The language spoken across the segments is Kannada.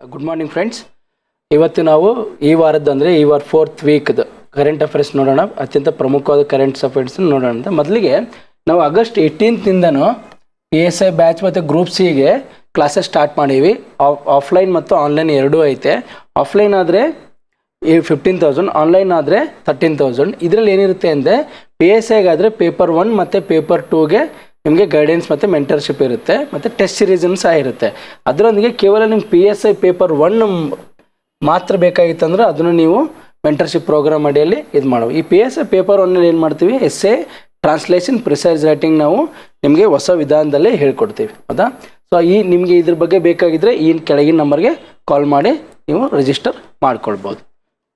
ಗುಡ್ ಮಾರ್ನಿಂಗ್ ಫ್ರೆಂಡ್ಸ್ ಇವತ್ತು ನಾವು ಈ ವಾರದ್ದು ಅಂದರೆ ಈ ವಾರ ಫೋರ್ತ್ ವೀಕ್ದು ಕರೆಂಟ್ ಅಫೇರ್ಸ್ ನೋಡೋಣ. ಅತ್ಯಂತ ಪ್ರಮುಖವಾದ ಕರೆಂಟ್ ಅಫೇರ್ಸ್ ನೋಡೋಣ ಅಂತ. ಮೊದಲಿಗೆ ನಾವು ಆಗಸ್ಟ್ ಏಯ್ಟೀನ್ತಿಂದನೂ ಪಿ ಎಸ್ ಐ ಬ್ಯಾಚ್ ಮತ್ತು ಗ್ರೂಪ್ ಸಿಗೆ ಕ್ಲಾಸಸ್ ಸ್ಟಾರ್ಟ್ ಮಾಡೀವಿ. ಆಫ್ ಆಫ್ಲೈನ್ ಮತ್ತು ಆನ್ಲೈನ್ ಎರಡೂ ಐತೆ. ಆಫ್ಲೈನ್ ಆದರೆ ಈ ಫಿಫ್ಟೀನ್ ತೌಸಂಡ್ ಆನ್ಲೈನ್ ಆದರೆ ತರ್ಟೀನ್ ತೌಸಂಡ್ ಇದರಲ್ಲಿ ಏನಿರುತ್ತೆ ಅಂದರೆ ಪಿ ಎಸ್ ಐಗಾದರೆ ಪೇಪರ್ ಒನ್ ಮತ್ತು ಪೇಪರ್ ಟೂಗೆ ನಿಮಗೆ ಗೈಡೆನ್ಸ್ ಮತ್ತು ಮೆಂಟರ್ಶಿಪ್ ಇರುತ್ತೆ, ಮತ್ತು ಟೆಸ್ಟ್ ಸಿರೀಸನ್ ಸಹ ಇರುತ್ತೆ. ಅದರೊಂದಿಗೆ ಕೇವಲ ನಿಮ್ಗೆ P S I paper one ಮಾತ್ರ ಬೇಕಾಗಿತ್ತಂದ್ರೆ ಅದನ್ನು ನೀವು ಮೆಂಟರ್ಶಿಪ್ ಪ್ರೋಗ್ರಾಮ್ ಅಡಿಯಲ್ಲಿ ಇದು ಮಾಡುವ ಈ ಪಿ ಎಸ್ ಐ ಪೇಪರ್ ಒನ್ನಲ್ಲಿ ಏನು ಮಾಡ್ತೀವಿ? S A translation precis writing ನಾವು ನಿಮಗೆ ಹೊಸ ವಿಧಾನದಲ್ಲೇ ಹೇಳ್ಕೊಡ್ತೀವಿ. ಹೌದಾ? ಸೊ ಈ ನಿಮಗೆ ಇದ್ರ ಬಗ್ಗೆ ಬೇಕಾಗಿದ್ದರೆ ಈ ಕೆಳಗಿನ ನಂಬರ್ಗೆ ಕಾಲ್ ಮಾಡಿ ನೀವು ರಿಜಿಸ್ಟರ್ ಮಾಡ್ಕೊಳ್ಬೋದು.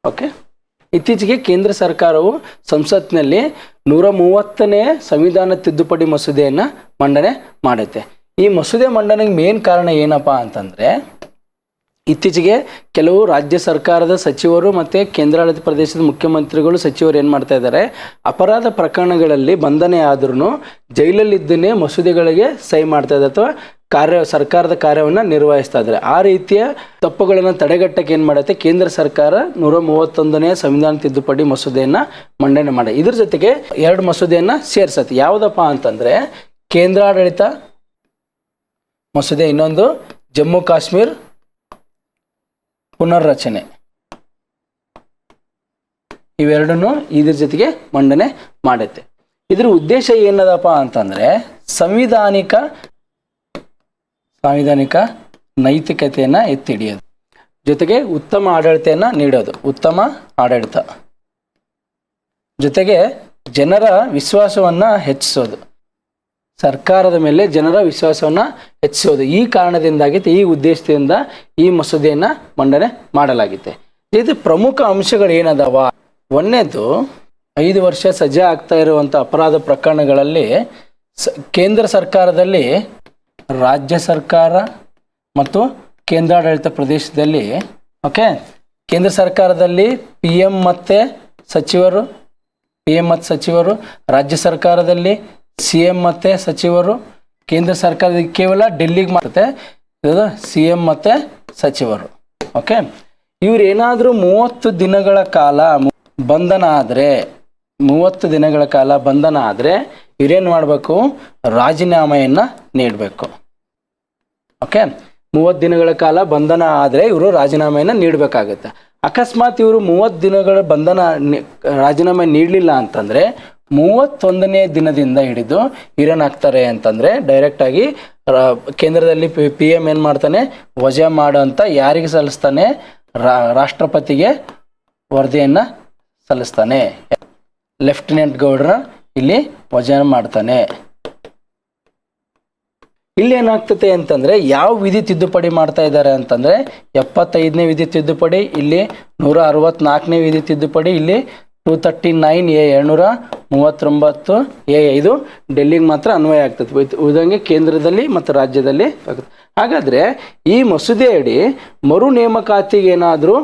ಓಕೆ ಇತ್ತೀಚೆಗೆ ಕೇಂದ್ರ ಸರ್ಕಾರವು ಸಂಸತ್ನಲ್ಲಿ ನೂರ ಮೂವತ್ತನೇ ಸಂವಿಧಾನ ತಿದ್ದುಪಡಿ ಮಸೂದೆಯನ್ನು ಮಂಡನೆ ಮಾಡುತ್ತೆ. ಈ ಮಸೂದೆ ಮಂಡನೆಗೆ ಮೇನ್ ಕಾರಣ ಏನಪ್ಪ ಅಂತಂದರೆ ಇತ್ತೀಚೆಗೆ ಕೆಲವು ರಾಜ್ಯ ಸರ್ಕಾರದ ಸಚಿವರು ಮತ್ತು ಕೇಂದ್ರಾಡಳಿತ ಪ್ರದೇಶದ ಮುಖ್ಯಮಂತ್ರಿಗಳು ಸಚಿವರು ಏನು ಮಾಡ್ತಾ ಇದ್ದಾರೆ, ಅಪರಾಧ ಪ್ರಕರಣಗಳಲ್ಲಿ ಬಂಧನೆ ಆದ್ರೂ ಜೈಲಲ್ಲಿದ್ದನೇ ಮಸೂದೆಗಳಿಗೆ ಸಹಿ ಮಾಡ್ತಾ ಇದ್ದಾರೆ ಅಥವಾ ಕಾರ್ಯ, ಸರ್ಕಾರದ ಕಾರ್ಯವನ್ನು ನಿರ್ವಹಿಸ್ತಾ ಇದ್ದಾರೆ. ಆ ರೀತಿಯ ತಪ್ಪುಗಳನ್ನು ತಡೆಗಟ್ಟಕ್ಕೆ ಏನು ಮಾಡುತ್ತೆ? ಕೇಂದ್ರ ಸರ್ಕಾರ ನೂರ ಮೂವತ್ತೊಂದನೇ ಸಂವಿಧಾನ ತಿದ್ದುಪಡಿ ಮಸೂದೆಯನ್ನು ಮಂಡನೆ ಮಾಡಿ ಇದ್ರ ಜೊತೆಗೆ ಎರಡು ಮಸೂದೆಯನ್ನು ಸೇರಿಸುತ್ತೆ. ಯಾವುದಪ್ಪ ಅಂತಂದರೆ ಕೇಂದ್ರಾಡಳಿತ ಮಸೂದೆ, ಇನ್ನೊಂದು ಜಮ್ಮು ಕಾಶ್ಮೀರ್ ಪುನರ್ರಚನೆ. ಇವೆರಡನ್ನು ಇದ್ರ ಜೊತೆಗೆ ಮಂಡನೆ ಮಾಡುತ್ತೆ. ಇದ್ರ ಉದ್ದೇಶ ಏನದಪ್ಪ ಅಂತಂದ್ರೆ ಸಂವಿಧಾನಿಕ, ಸಾಂವಿಧಾನಿಕ ನೈತಿಕತೆಯನ್ನ ಎತ್ತಿ ಹಿಡಿಯೋದು ಜೊತೆಗೆ ಉತ್ತಮ ಆಡಳಿತೆಯನ್ನ ನೀಡೋದು. ಉತ್ತಮ ಆಡಳಿತ. ಜೊತೆಗೆ ಜನರ ವಿಶ್ವಾಸವನ್ನ ಹೆಚ್ಚಿಸೋದು. ಸರ್ಕಾರದ ಮೇಲೆ ಜನರ ವಿಶ್ವಾಸವನ್ನ ಹೆಚ್ಚಿಸೋದು. ಈ ಕಾರಣದಿಂದಾಗಿ ಈ ಉದ್ದೇಶದಿಂದ ಈ ಮಸೂದೆಯನ್ನು ಮಂಡನೆ ಮಾಡಲಾಗಿದೆ. ಇದು ಪ್ರಮುಖ ಅಂಶಗಳು ಏನದಾವ? ಒಂದನೇದು, ಐದು ವರ್ಷ ಸಜಾ ಆಗ್ತಾ ಇರುವಂಥ ಅಪರಾಧ ಪ್ರಕರಣಗಳಲ್ಲಿ ಸ, ಕೇಂದ್ರ ಸರ್ಕಾರದಲ್ಲಿ ರಾಜ್ಯ ಸರ್ಕಾರ ಮತ್ತು ಕೇಂದ್ರಾಡಳಿತ ಪ್ರದೇಶದಲ್ಲಿ, ಓಕೆ? ಕೇಂದ್ರ ಸರ್ಕಾರದಲ್ಲಿ ಪಿ ಎಂ ಮತ್ತು ಸಚಿವರು, ಪಿ ಎಂ ಮತ್ತು ಸಚಿವರು, ರಾಜ್ಯ ಸರ್ಕಾರದಲ್ಲಿ ಸಿ ಎಂ ಮತ್ತು ಸಚಿವರು ಕೇಂದ್ರ ಸರ್ಕಾರದ ಕೇವಲ ಡೆಲ್ಲಿಗೆ ಮಾಡುತ್ತೆ ಇದು ಸಿ ಎಂ ಮತ್ತು ಸಚಿವರು. ಓಕೆ? ಇವರೇನಾದರೂ ಮೂವತ್ತು ದಿನಗಳ ಕಾಲ ಬಂಧನ ಆದರೆ, ಮೂವತ್ತು ದಿನಗಳ ಕಾಲ ಬಂಧನ ಆದರೆ ಇವರೇನು ಮಾಡಬೇಕು? ರಾಜೀನಾಮೆಯನ್ನು ನೀಡಬೇಕು. ಓಕೆ? ಮೂವತ್ತು ದಿನಗಳ ಕಾಲ ಬಂಧನ ಆದರೆ ಇವರು ರಾಜೀನಾಮೆಯನ್ನು ನೀಡಬೇಕಾಗುತ್ತೆ. ಅಕಸ್ಮಾತ್ ಇವರು ಮೂವತ್ತು ದಿನಗಳ ಬಂಧನ ರಾಜೀನಾಮೆ ನೀಡಲಿಲ್ಲ ಅಂತಂದರೆ ಮೂವತ್ತೊಂದನೇ ದಿನದಿಂದ ಹಿಡಿದು ಹಿರನಾಗ್ತಾರೆ ಅಂತಂದರೆ ಡೈರೆಕ್ಟಾಗಿ ಕೇಂದ್ರದಲ್ಲಿ ಪಿ ಎಂ ಏನು ಮಾಡ್ತಾನೆ? ವಜಾ ಮಾಡು ಅಂತ ಯಾರಿಗೆ ಸಲ್ಲಿಸ್ತಾನೆ? ರಾಷ್ಟ್ರಪತಿಗೆ ವರದಿಯನ್ನು ಸಲ್ಲಿಸ್ತಾನೆ. ಲೆಫ್ಟಿನೆಂಟ್ ಗೌಡ್ರ ಇಲ್ಲಿ ವಜಾ ಮಾಡ್ತಾನೆ. ಇಲ್ಲಿ ಏನಾಗ್ತದೆ ಅಂತಂದ್ರೆ ಯಾವ ವಿಧಿ ತಿದ್ದುಪಡಿ ಮಾಡ್ತಾ ಇದ್ದಾರೆ ಅಂತಂದ್ರೆ ಎಪ್ಪತ್ತೈದನೇ ವಿಧಿ ತಿದ್ದುಪಡಿ, ಇಲ್ಲಿ ನೂರ ಅರವತ್ನಾಲ್ಕನೇ ವಿಧಿ ತಿದ್ದುಪಡಿ, ಇಲ್ಲಿ ಟೂ ತರ್ಟಿ ನೈನ್ ಎ ಎರಡುನೂರ ಮೂವತ್ತೊಂಬತ್ತು ಎ ಇದು ಡೆಲ್ಲಿಗೆ ಮಾತ್ರ ಅನ್ವಯ ಆಗ್ತದೆ. ಉಳಿದಂಗೆ ಕೇಂದ್ರದಲ್ಲಿ ಮತ್ತು ರಾಜ್ಯದಲ್ಲಿ ಆಗುತ್ತೆ ಹಾಗಾದರೆ ಈ ಮಸೂದೆಯಡಿ ಮರು ನೇಮಕಾತಿಗೆ ಏನಾದರೂ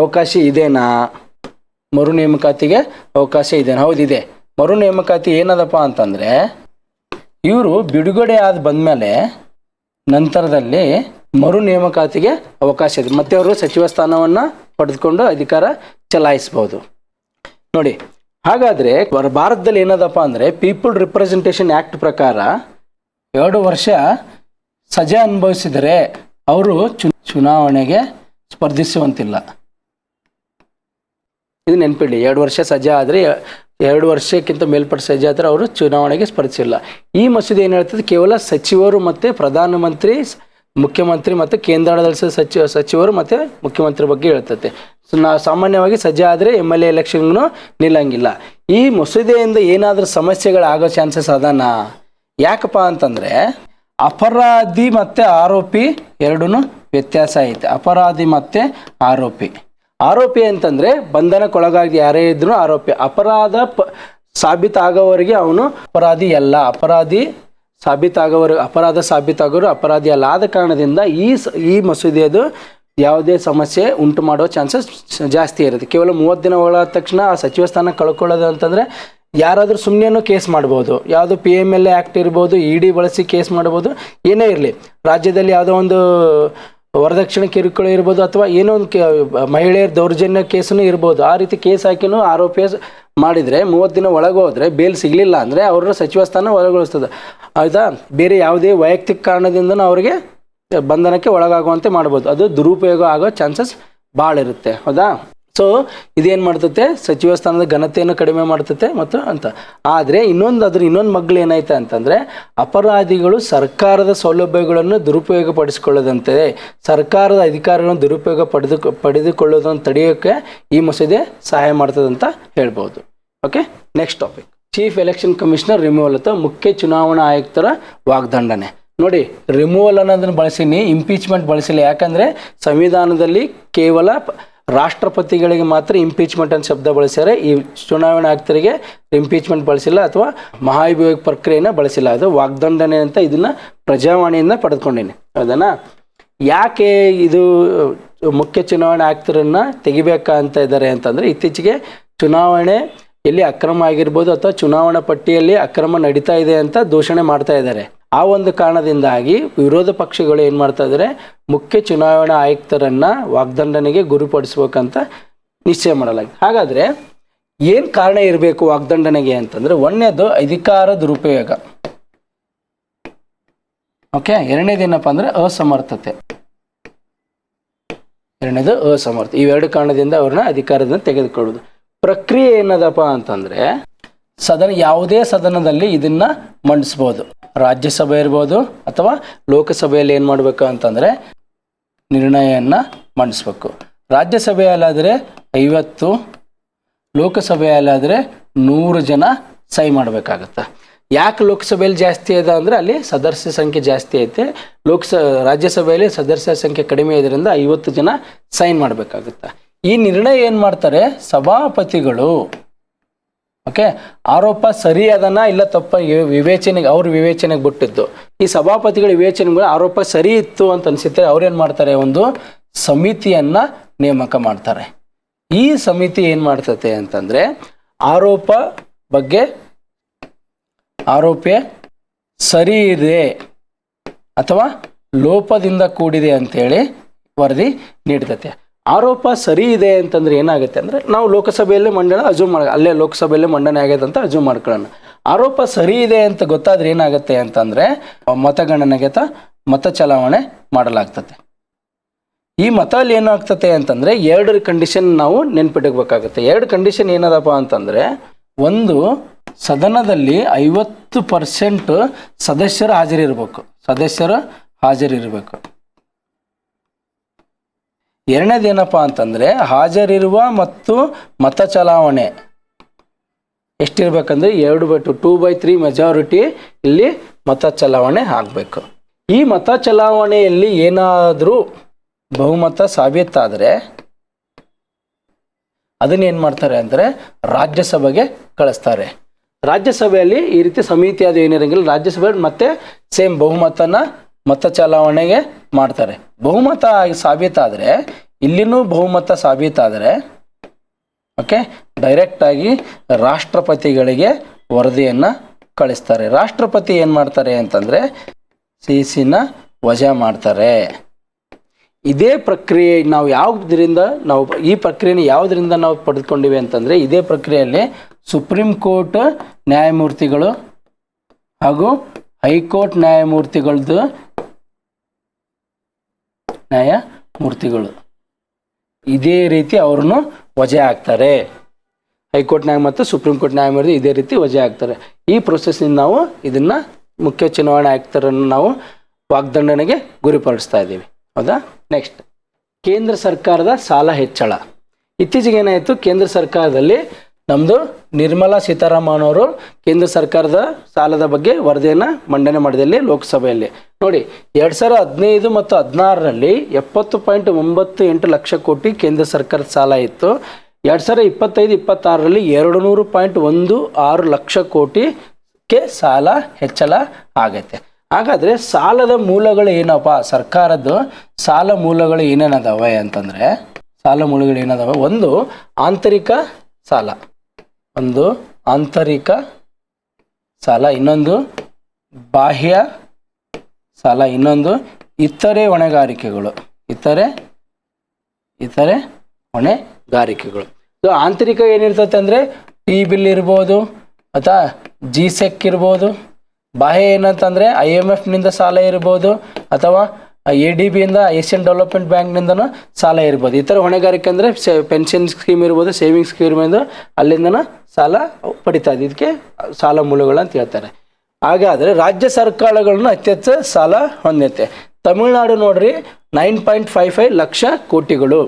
ಅವಕಾಶ ಇದೆನಾ? ಮರು ನೇಮಕಾತಿಗೆ ಅವಕಾಶ ಇದೆನಾ? ಹೌದಿದೆ ಮರು ನೇಮಕಾತಿ ಏನದಪ್ಪ ಅಂತಂದರೆ ಇವರು ಬಿಡುಗಡೆ ಆದ ಬಂದಮೇಲೆ ನಂತರದಲ್ಲಿ ಮರು ನೇಮಕಾತಿಗೆ ಅವಕಾಶ ಇದೆ. ಮತ್ತೆ ಅವರು ಸಚಿವ ಸ್ಥಾನವನ್ನು ಪಡೆದುಕೊಂಡು ಅಧಿಕಾರ ಚಲಾಯಿಸ್ಬೋದು. ನೋಡಿ. ಹಾಗಾದರೆ ಭಾರತದಲ್ಲಿ ಏನದಪ್ಪ ಅಂದರೆ ಪೀಪಲ್ ರಿಪ್ರೆಸೆಂಟೇಷನ್ ಆ್ಯಕ್ಟ್ ಪ್ರಕಾರ ಎರಡು ವರ್ಷ ಸಜಾ ಅನುಭವಿಸಿದರೆ ಅವರು ಚುನಾವಣೆಗೆ ಸ್ಪರ್ಧಿಸುವಂತಿಲ್ಲ. ಇದು ನೆನಪಿಡಿ ಎರಡು ವರ್ಷ ಸಜಾ ಆದರೆ ಎರಡು ವರ್ಷಕ್ಕಿಂತ ಮೇಲ್ಪಟ್ಟ ಸಜೆ ಆದರೆ ಅವರು ಚುನಾವಣೆಗೆ ಸ್ಪರ್ಧಿಸಿಲ್ಲ. ಈ ಮಸೂದೆ ಏನು ಹೇಳ್ತದೆ? ಕೇವಲ ಸಚಿವರು ಮತ್ತು ಪ್ರಧಾನಮಂತ್ರಿ ಮುಖ್ಯಮಂತ್ರಿ ಮತ್ತು ಕೇಂದ್ರಾಡಳಿತ ಸಚಿವ ಸಚಿವರು ಮತ್ತು ಮುಖ್ಯಮಂತ್ರಿ ಬಗ್ಗೆ ಹೇಳ್ತತೆ. ಸೊ ನಾವು ಸಾಮಾನ್ಯವಾಗಿ ಸಜ್ಜೆ ಆದರೆ ಎಂ ಎಲ್ ಎ ಎಲೆಕ್ಷನ್ಗೂ ನಿಲ್ಲಂಗಿಲ್ಲ. ಈ ಮಸೂದೆಯಿಂದ ಏನಾದರೂ ಸಮಸ್ಯೆಗಳಾಗೋ ಚಾನ್ಸಸ್ ಅದಾನ? ಯಾಕಪ್ಪ ಅಂತಂದರೆ ಅಪರಾಧಿ ಮತ್ತು ಆರೋಪಿ ಎರಡೂ ವ್ಯತ್ಯಾಸ ಐತೆ. ಅಪರಾಧಿ ಮತ್ತು ಆರೋಪಿ. ಆರೋಪಿ ಅಂತಂದರೆ ಬಂಧನಕ್ಕೊಳಗಾಗಿ ಯಾರೇ ಇದ್ರೂ ಆರೋಪಿ. ಅಪರಾಧ ಪ ಸಾಬೀತಾಗೋವರೆಗೆ ಅವನು ಅಪರಾಧಿ ಅಲ್ಲ. ಅಪರಾಧಿ ಸಾಬೀತಾಗೋವರೆ ಅಪರಾಧ ಸಾಬೀತಾಗೋರು ಅಪರಾಧಿ ಅಲ್ಲ ಆದ ಕಾರಣದಿಂದ ಈ ಸ, ಈ ಮಸೂದೆಯದು ಯಾವುದೇ ಸಮಸ್ಯೆ ಉಂಟು ಮಾಡೋ ಚಾನ್ಸಸ್ ಜಾಸ್ತಿ ಇರುತ್ತೆ. ಕೇವಲ ಮೂವತ್ತು ದಿನ ಒಳಗಾದ ತಕ್ಷಣ ಆ ಸಚಿವ ಸ್ಥಾನ ಕಳ್ಕೊಳ್ಳೋದು ಅಂತಂದರೆ ಯಾರಾದರೂ ಸುಮ್ಮನೆನೂ ಕೇಸ್ ಮಾಡ್ಬೋದು. ಯಾವುದು P M L A act ಇರ್ಬೋದು ಇ ಡಿ ಬಳಸಿ ಕೇಸ್ ಮಾಡ್ಬೋದು, ಏನೇ ಇರಲಿ. ರಾಜ್ಯದಲ್ಲಿ ಯಾವುದೋ ಒಂದು ವರದಕ್ಷಿಣೆ ಕಿರುಕುಳ ಇರ್ಬೋದು ಅಥವಾ ಏನೋ ಒಂದು ಕೆ ಮಹಿಳೆಯರ ದೌರ್ಜನ್ಯ ಕೇಸೂ ಇರ್ಬೋದು, ಆ ರೀತಿ ಕೇಸ್ ಹಾಕಿನೂ ಆರೋಪಿ ಮಾಡಿದರೆ ಮೂವತ್ತು ದಿನ ಒಳಗೋದ್ರೆ ಬೇಲ್ ಸಿಗಲಿಲ್ಲ ಅಂದರೆ ಅವ್ರನ್ನ ಸಚಿವ ಸ್ಥಾನ ಒಳಗೊಳಿಸ್ತದೆ ಆಯಿತಾ? ಬೇರೆ ಯಾವುದೇ ವೈಯಕ್ತಿಕ ಕಾರಣದಿಂದನೂ ಅವರಿಗೆ ಬಂಧನಕ್ಕೆ ಒಳಗಾಗುವಂತೆ ಮಾಡ್ಬೋದು. ಅದು ದುರುಪಯೋಗ ಆಗೋ ಚಾನ್ಸಸ್ ಭಾಳ ಇರುತ್ತೆ ಹೌದಾ? ಸೊ ಇದೇನು ಮಾಡ್ತತೆ? ಸಚಿವ ಸ್ಥಾನದ ಘನತೆಯನ್ನು ಕಡಿಮೆ ಮಾಡ್ತತೆ ಮತ್ತು ಅಂತ. ಆದರೆ ಇನ್ನೊಂದು ಅದ್ರ ಇನ್ನೊಂದು ಮಗ್ಳು ಏನಾಯ್ತು ಅಂತಂದರೆ, ಅಪರಾಧಿಗಳು ಸರ್ಕಾರದ ಸೌಲಭ್ಯಗಳನ್ನು ದುರುಪಯೋಗ ಪಡಿಸಿಕೊಳ್ಳದಂತೆ ಸರ್ಕಾರದ ಅಧಿಕಾರಗಳನ್ನು ದುರುಪಯೋಗ ಪಡೆದು, ಪಡೆದುಕೊಳ್ಳೋದನ್ನು ತಡೆಯೋಕ್ಕೆ ಈ ಮಸೂದೆ ಸಹಾಯ ಮಾಡ್ತದೆ ಅಂತ ಹೇಳ್ಬೋದು. Okay next topic chief election commissioner removal ಅಥವಾ ಮುಖ್ಯ ಚುನಾವಣಾ ಆಯುಕ್ತರ ವಾಗ್ದಂಡನೆ. ನೋಡಿ ರಿಮೂವಲ್ ಅನ್ನೋದನ್ನು ಬಳಸೀನಿ ಇಂಪೀಚ್ಮೆಂಟ್ ಬಳಸಿಲ್ಲ. ಯಾಕಂದರೆ ಸಂವಿಧಾನದಲ್ಲಿ ಕೇವಲ ರಾಷ್ಟ್ರಪತಿಗಳಿಗೆ ಮಾತ್ರ ಇಂಪೀಚ್ಮೆಂಟ್ ಅಂತ ಶಬ್ದ ಬಳಸ್ಯಾರೆ. ಈ ಚುನಾವಣಾ ಆಯುಕ್ತರಿಗೆ ಇಂಪೀಚ್ಮೆಂಟ್ ಬಳಸಿಲ್ಲ ಅಥವಾ ಮಹಾಭಿಯೋಗ ಪ್ರಕ್ರಿಯೆನ ಬಳಸಿಲ್ಲ. ಅದು ವಾಗ್ದಂಡನೆ ಅಂತ ಇದನ್ನ ಪ್ರಜಾವಾಣಿಯಿಂದ ಪಡೆದುಕೊಂಡೀನಿ. ಹೌದನಾ? ಯಾಕೆ ಇದು ಮುಖ್ಯ ಚುನಾವಣಾ ಆಯುಕ್ತರನ್ನ ತೆಗಿಬೇಕಾ ಅಂತ ಇದ್ದಾರೆ ಅಂತಂದ್ರೆ, ಇತ್ತೀಚೆಗೆ ಚುನಾವಣೆ ಎಲ್ಲಿ ಅಕ್ರಮ ಆಗಿರ್ಬೋದು ಅಥವಾ ಚುನಾವಣಾ ಪಟ್ಟಿಯಲ್ಲಿ ಅಕ್ರಮ ನಡೀತಾ ಇದೆ ಅಂತ ದೂಷಣೆ ಮಾಡ್ತಾ ಇದ್ದಾರೆ. ಆ ಒಂದು ಕಾರಣದಿಂದಾಗಿ ವಿರೋಧ ಪಕ್ಷಗಳು ಏನು ಮಾಡ್ತಾ ಇದ್ದಾರೆ ಮುಖ್ಯ ಚುನಾವಣಾ ಆಯುಕ್ತರನ್ನು ವಾಗ್ದಂಡನೆಗೆ ಗುರಿಪಡಿಸ್ಬೇಕಂತ ನಿಶ್ಚಯ ಮಾಡಲಾಗಿದೆ. ಹಾಗಾದ್ರೆ ಏನು ಕಾರಣ ಇರಬೇಕು ವಾಗ್ದಂಡನೆಗೆ ಅಂತಂದರೆ, ಒಂದನೇದು ಅಧಿಕಾರ ದುರುಪಯೋಗ. ಓಕೆ ಎರಡನೇದೇನಪ್ಪ ಅಂದ್ರೆ ಅಸಮರ್ಥತೆ. ಎರಡನೇದು ಅಸಮರ್ಥ ಇವೆರಡು ಕಾರಣದಿಂದ ಅವ್ರನ್ನ ಅಧಿಕಾರದಿಂದ ತೆಗೆದುಕೊಳ್ಳೋದು ಪ್ರಕ್ರಿಯೆ ಏನದಪ್ಪ ಅಂತಂದ್ರೆ, ಸದನ, ಯಾವುದೇ ಸದನದಲ್ಲಿ ಇದನ್ನ ಮಂಡಿಸ್ಬೋದು. ರಾಜ್ಯಸಭೆ ಇರ್ಬೋದು ಅಥವಾ ಲೋಕಸಭೆಯಲ್ಲಿ ಏನು ಮಾಡಬೇಕು ಅಂತಂದರೆ ನಿರ್ಣಯವನ್ನು ಮಂಡಿಸ್ಬೇಕು. ರಾಜ್ಯಸಭೆಯಲ್ಲಾದರೆ ಐವತ್ತು, ಲೋಕಸಭೆಯಲ್ಲಾದರೆ ನೂರು ಜನ ಸಹಿ ಮಾಡಬೇಕಾಗತ್ತೆ. ಯಾಕೆ ಲೋಕಸಭೆಯಲ್ಲಿ ಜಾಸ್ತಿ ಇದೆ ಅಂದರೆ ಅಲ್ಲಿ ಸದಸ್ಯ ಸಂಖ್ಯೆ ಜಾಸ್ತಿ ಐತೆ. ಲೋಕಸ, ರಾಜ್ಯಸಭೆಯಲ್ಲಿ ಸದಸ್ಯ ಸಂಖ್ಯೆ ಕಡಿಮೆ ಇದರಿಂದ ಐವತ್ತು ಜನ ಸೈನ್ ಮಾಡಬೇಕಾಗುತ್ತೆ. ಈ ನಿರ್ಣಯ ಏನು ಮಾಡ್ತಾರೆ? ಸಭಾಪತಿಗಳು. ಓಕೆ ಆರೋಪ ಸರಿ ಅದನ್ನ ಇಲ್ಲ ತಪ್ಪ ವಿವೇಚನೆಗೆ ಅವ್ರ ವಿವೇಚನೆಗೆ ಬಿಟ್ಟಿದ್ದು. ಈ ಸಭಾಪತಿಗಳ ವಿವೇಚನೆಗಳು ಆರೋಪ ಸರಿ ಇತ್ತು ಅಂತ ಅನ್ಸಿದ್ರೆ ಅವ್ರು ಏನು ಮಾಡ್ತಾರೆ? ಒಂದು ಸಮಿತಿಯನ್ನ ನೇಮಕ ಮಾಡ್ತಾರೆ. ಈ ಸಮಿತಿ ಏನು ಮಾಡ್ತತೆ ಅಂತಂದ್ರೆ ಆರೋಪ ಬಗ್ಗೆ ಆರೋಪ ಸರಿ ಇದೆ ಅಥವಾ ಲೋಪದಿಂದ ಕೂಡಿದೆ ಅಂತೇಳಿ ವರದಿ ನೀಡ್ತತೆ. ಆರೋಪ ಸರಿ ಇದೆ ಅಂತಂದ್ರೆ ಏನಾಗುತ್ತೆ ಅಂದ್ರೆ ನಾವು ಲೋಕಸಭೆಯಲ್ಲೇ ಮಂಡನೆ ಅಜೂಮ್ ಮಾಡ ಅಲ್ಲೇ ಲೋಕಸಭೆಯಲ್ಲೇ ಮಂಡನೆ ಆಗ್ಯದ ಅಂತ ಅಜೂಮ್ ಮಾಡ್ಕೊಳ್ಳೋಣ. ಆರೋಪ ಸರಿ ಇದೆ ಅಂತ ಗೊತ್ತಾದ್ರೆ ಏನಾಗುತ್ತೆ ಅಂತಂದರೆ ಮತಗಣನೆಗೆ ತ ಮತ ಚಲಾವಣೆ ಮಾಡಲಾಗ್ತದೆ ಈ ಮತ ಅಲ್ಲಿ ಏನಾಗ್ತತೆ ಅಂತಂದ್ರೆ ಎರಡು ಕಂಡೀಷನ್ ನಾವು ನೆನ್ಪಿಡಬೇಕಾಗುತ್ತೆ ಎರಡು ಕಂಡೀಷನ್ ಏನದಪ್ಪ ಅಂತಂದ್ರೆ, ಒಂದು ಸದನದಲ್ಲಿ ಐವತ್ತು ಪರ್ಸೆಂಟ್ ಸದಸ್ಯರು ಹಾಜರಿರ್ಬೇಕು. ಸದಸ್ಯರು ಹಾಜರಿರ್ಬೇಕು. ಎರಡನೇದೇನಪ್ಪ ಅಂತಂದ್ರೆ ಹಾಜರಿರುವ ಮತ್ತು ಮತ ಚಲಾವಣೆ. ಎಷ್ಟಿರ್ಬೇಕಂದ್ರೆ ಎರಡು by two two by three majority ಇಲ್ಲಿ ಮತ ಚಲಾವಣೆ ಆಗಬೇಕು. ಈ ಮತ ಚಲಾವಣೆಯಲ್ಲಿ ಏನಾದರೂ ಬಹುಮತ ಸಾಬೀತಾದರೆ ಅದನ್ನ ಏನು ಮಾಡ್ತಾರೆ ಅಂದರೆ ರಾಜ್ಯಸಭೆಗೆ ಕಳಿಸ್ತಾರೆ. ರಾಜ್ಯಸಭೆಯಲ್ಲಿ ಈ ರೀತಿ ಸಮಿತಿ ಅದು ಏನಿರಂಗಿಲ್ಲ, ರಾಜ್ಯಸಭೆ ಮತ್ತೆ ಸೇಮ್ ಬಹುಮತನ ಮತ ಚಲಾವಣೆಗೆ ಮಾಡ್ತಾರೆ. ಬಹುಮತ ಸಾಬೀತಾದರೆ, ಇಲ್ಲಿನೂ ಬಹುಮತ ಸಾಬೀತಾದರೆ ಓಕೆ ಡೈರೆಕ್ಟಾಗಿ ರಾಷ್ಟ್ರಪತಿಗಳಿಗೆ ವರದಿಯನ್ನು ಕಳಿಸ್ತಾರೆ. ರಾಷ್ಟ್ರಪತಿ ಏನು ಮಾಡ್ತಾರೆ ಅಂತಂದರೆ ಸಿ ಸಿನ ವಜಾ ಮಾಡ್ತಾರೆ. ಇದೇ ಪ್ರಕ್ರಿಯೆ ನಾವು ಯಾವುದರಿಂದ ನಾವು, ಈ ಪ್ರಕ್ರಿಯೆನ ಯಾವುದರಿಂದ ನಾವು ಪಡೆದುಕೊಂಡಿವೆ ಅಂತಂದರೆ, ಇದೇ ಪ್ರಕ್ರಿಯೆಯಲ್ಲಿ ಸುಪ್ರೀಂ ಕೋರ್ಟ್ ನ್ಯಾಯಮೂರ್ತಿಗಳು ಹಾಗೂ ಹೈಕೋರ್ಟ್ ನ್ಯಾಯಮೂರ್ತಿಗಳದ್ದು ನ್ಯಾಯಮೂರ್ತಿಗಳು ಇದೇ ರೀತಿ ಅವ್ರನ್ನು ವಜೆ ಹಾಕ್ತಾರೆ ಹೈಕೋರ್ಟ್ ನ್ಯಾಯ ಮತ್ತು ಸುಪ್ರೀಂ ಕೋರ್ಟ್ ನ್ಯಾಯಮೂರ್ತಿ ಇದೇ ರೀತಿ ವಜೆ ಹಾಕ್ತಾರೆ ಈ ಪ್ರೊಸೆಸ್ನಿಂದ ನಾವು ಇದನ್ನ ಮುಖ್ಯ ಚುನಾವಣಾ ಆಯುಕ್ತರನ್ನು ನಾವು ವಾಗ್ದಂಡನೆಗೆ ಗುರಿಪಡಿಸ್ತಾ ಇದ್ದೀವಿ. ಹೌದಾ? ನೆಕ್ಸ್ಟ್ ಕೇಂದ್ರ ಸರ್ಕಾರದ ಸಾಲ ಹೆಚ್ಚಳ. ಇತ್ತೀಚೆಗೆ ಏನಾಯಿತು? ಕೇಂದ್ರ ಸರ್ಕಾರದಲ್ಲಿ ನಮ್ಮದು ನಿರ್ಮಲಾ ಸೀತಾರಾಮನ್ ಅವರು ಕೇಂದ್ರ ಸರ್ಕಾರದ ಸಾಲದ ಬಗ್ಗೆ ವರದಿಯನ್ನು ಮಂಡನೆ ಮಾಡಿದಲ್ಲಿ ಲೋಕಸಭೆಯಲ್ಲಿ. ನೋಡಿ, ಎರಡು ಸಾವಿರದ ಹದಿನೈದು ಮತ್ತು ಹದಿನಾರರಲ್ಲಿ ಎಪ್ಪತ್ತು ಪಾಯಿಂಟ್ ಒಂಬತ್ತು ಎಂಟು ಲಕ್ಷ ಕೋಟಿ ಕೇಂದ್ರ ಸರ್ಕಾರದ ಸಾಲ ಇತ್ತು. ಎರಡು ಸಾವಿರದ ಇಪ್ಪತ್ತೈದು, ಇಪ್ಪತ್ತಾರರಲ್ಲಿ ಎರಡು ನೂರು ಪಾಯಿಂಟ್ ಒಂದು ಆರು ಲಕ್ಷ ಕೋಟಿಗೆ ಸಾಲ ಹೆಚ್ಚಳ ಆಗೈತೆ. ಹಾಗಾದರೆ ಸಾಲದ ಮೂಲಗಳು ಏನಪ್ಪ? ಸರ್ಕಾರದ ಸಾಲ ಮೂಲಗಳು ಏನೇನದಾವೆ ಅಂತಂದರೆ, ಸಾಲ ಮೂಲಗಳು ಏನದಾವೆ ಒಂದು, ಆಂತರಿಕ ಸಾಲ. ಒಂದು ಆಂತರಿಕ ಸಾಲ, ಇನ್ನೊಂದು ಬಾಹ್ಯ ಸಾಲ, ಇನ್ನೊಂದು ಇತರೆ ಹೊಣೆಗಾರಿಕೆಗಳು, ಇತರೆ ಇತರೆ ಹೊಣೆಗಾರಿಕೆಗಳು. ಸೊ ಆಂತರಿಕ ಏನಿರ್ತೈತೆ ಅಂದರೆ ಟಿ ಬಿಲ್ ಇರ್ಬೋದು, ಅಥವಾ ಜಿ ಸೆಕ್ ಇರ್ಬೋದು, ಬಾಹ್ಯ ಏನಂತಂದರೆ ಐ ಎಂ ಎಫ್ನಿಂದ ಸಾಲ ಇರ್ಬೋದು, ಅಥವಾ ಎ ಡಿ ಬಿಯಿಂದ ಏಷ್ಯನ್ ಡೆವಲಪ್ಮೆಂಟ್ ಬ್ಯಾಂಕ್ನಿಂದನೂ ಸಾಲ ಇರ್ಬೋದು ಈ ಥರ ಹೊಣೆಗಾರಿಕೆ ಅಂದರೆ ಪೆನ್ಷನ್ ಸ್ಕೀಮ್ ಇರ್ಬೋದು ಸೇವಿಂಗ್ಸ್ ಸ್ಕೀಮ್ ಇರ್ಬೋದು ಅಲ್ಲಿಂದನೂ ಸಾಲ ಪಡಿತಾ ಇದೆ. ಇದಕ್ಕೆ ಸಾಲ ಮೂಲಗಳು ಅಂತ ಹೇಳ್ತಾರೆ. ಹಾಗಾದರೆ ರಾಜ್ಯ ಸರ್ಕಾರಗಳನ್ನು ಅತ್ಯಂತ ಸಾಲ ಹೊಂದೈತೆ ತಮಿಳುನಾಡು ನೋಡ್ರಿ nine point five five lakh ಕೋಟಿಗಳು.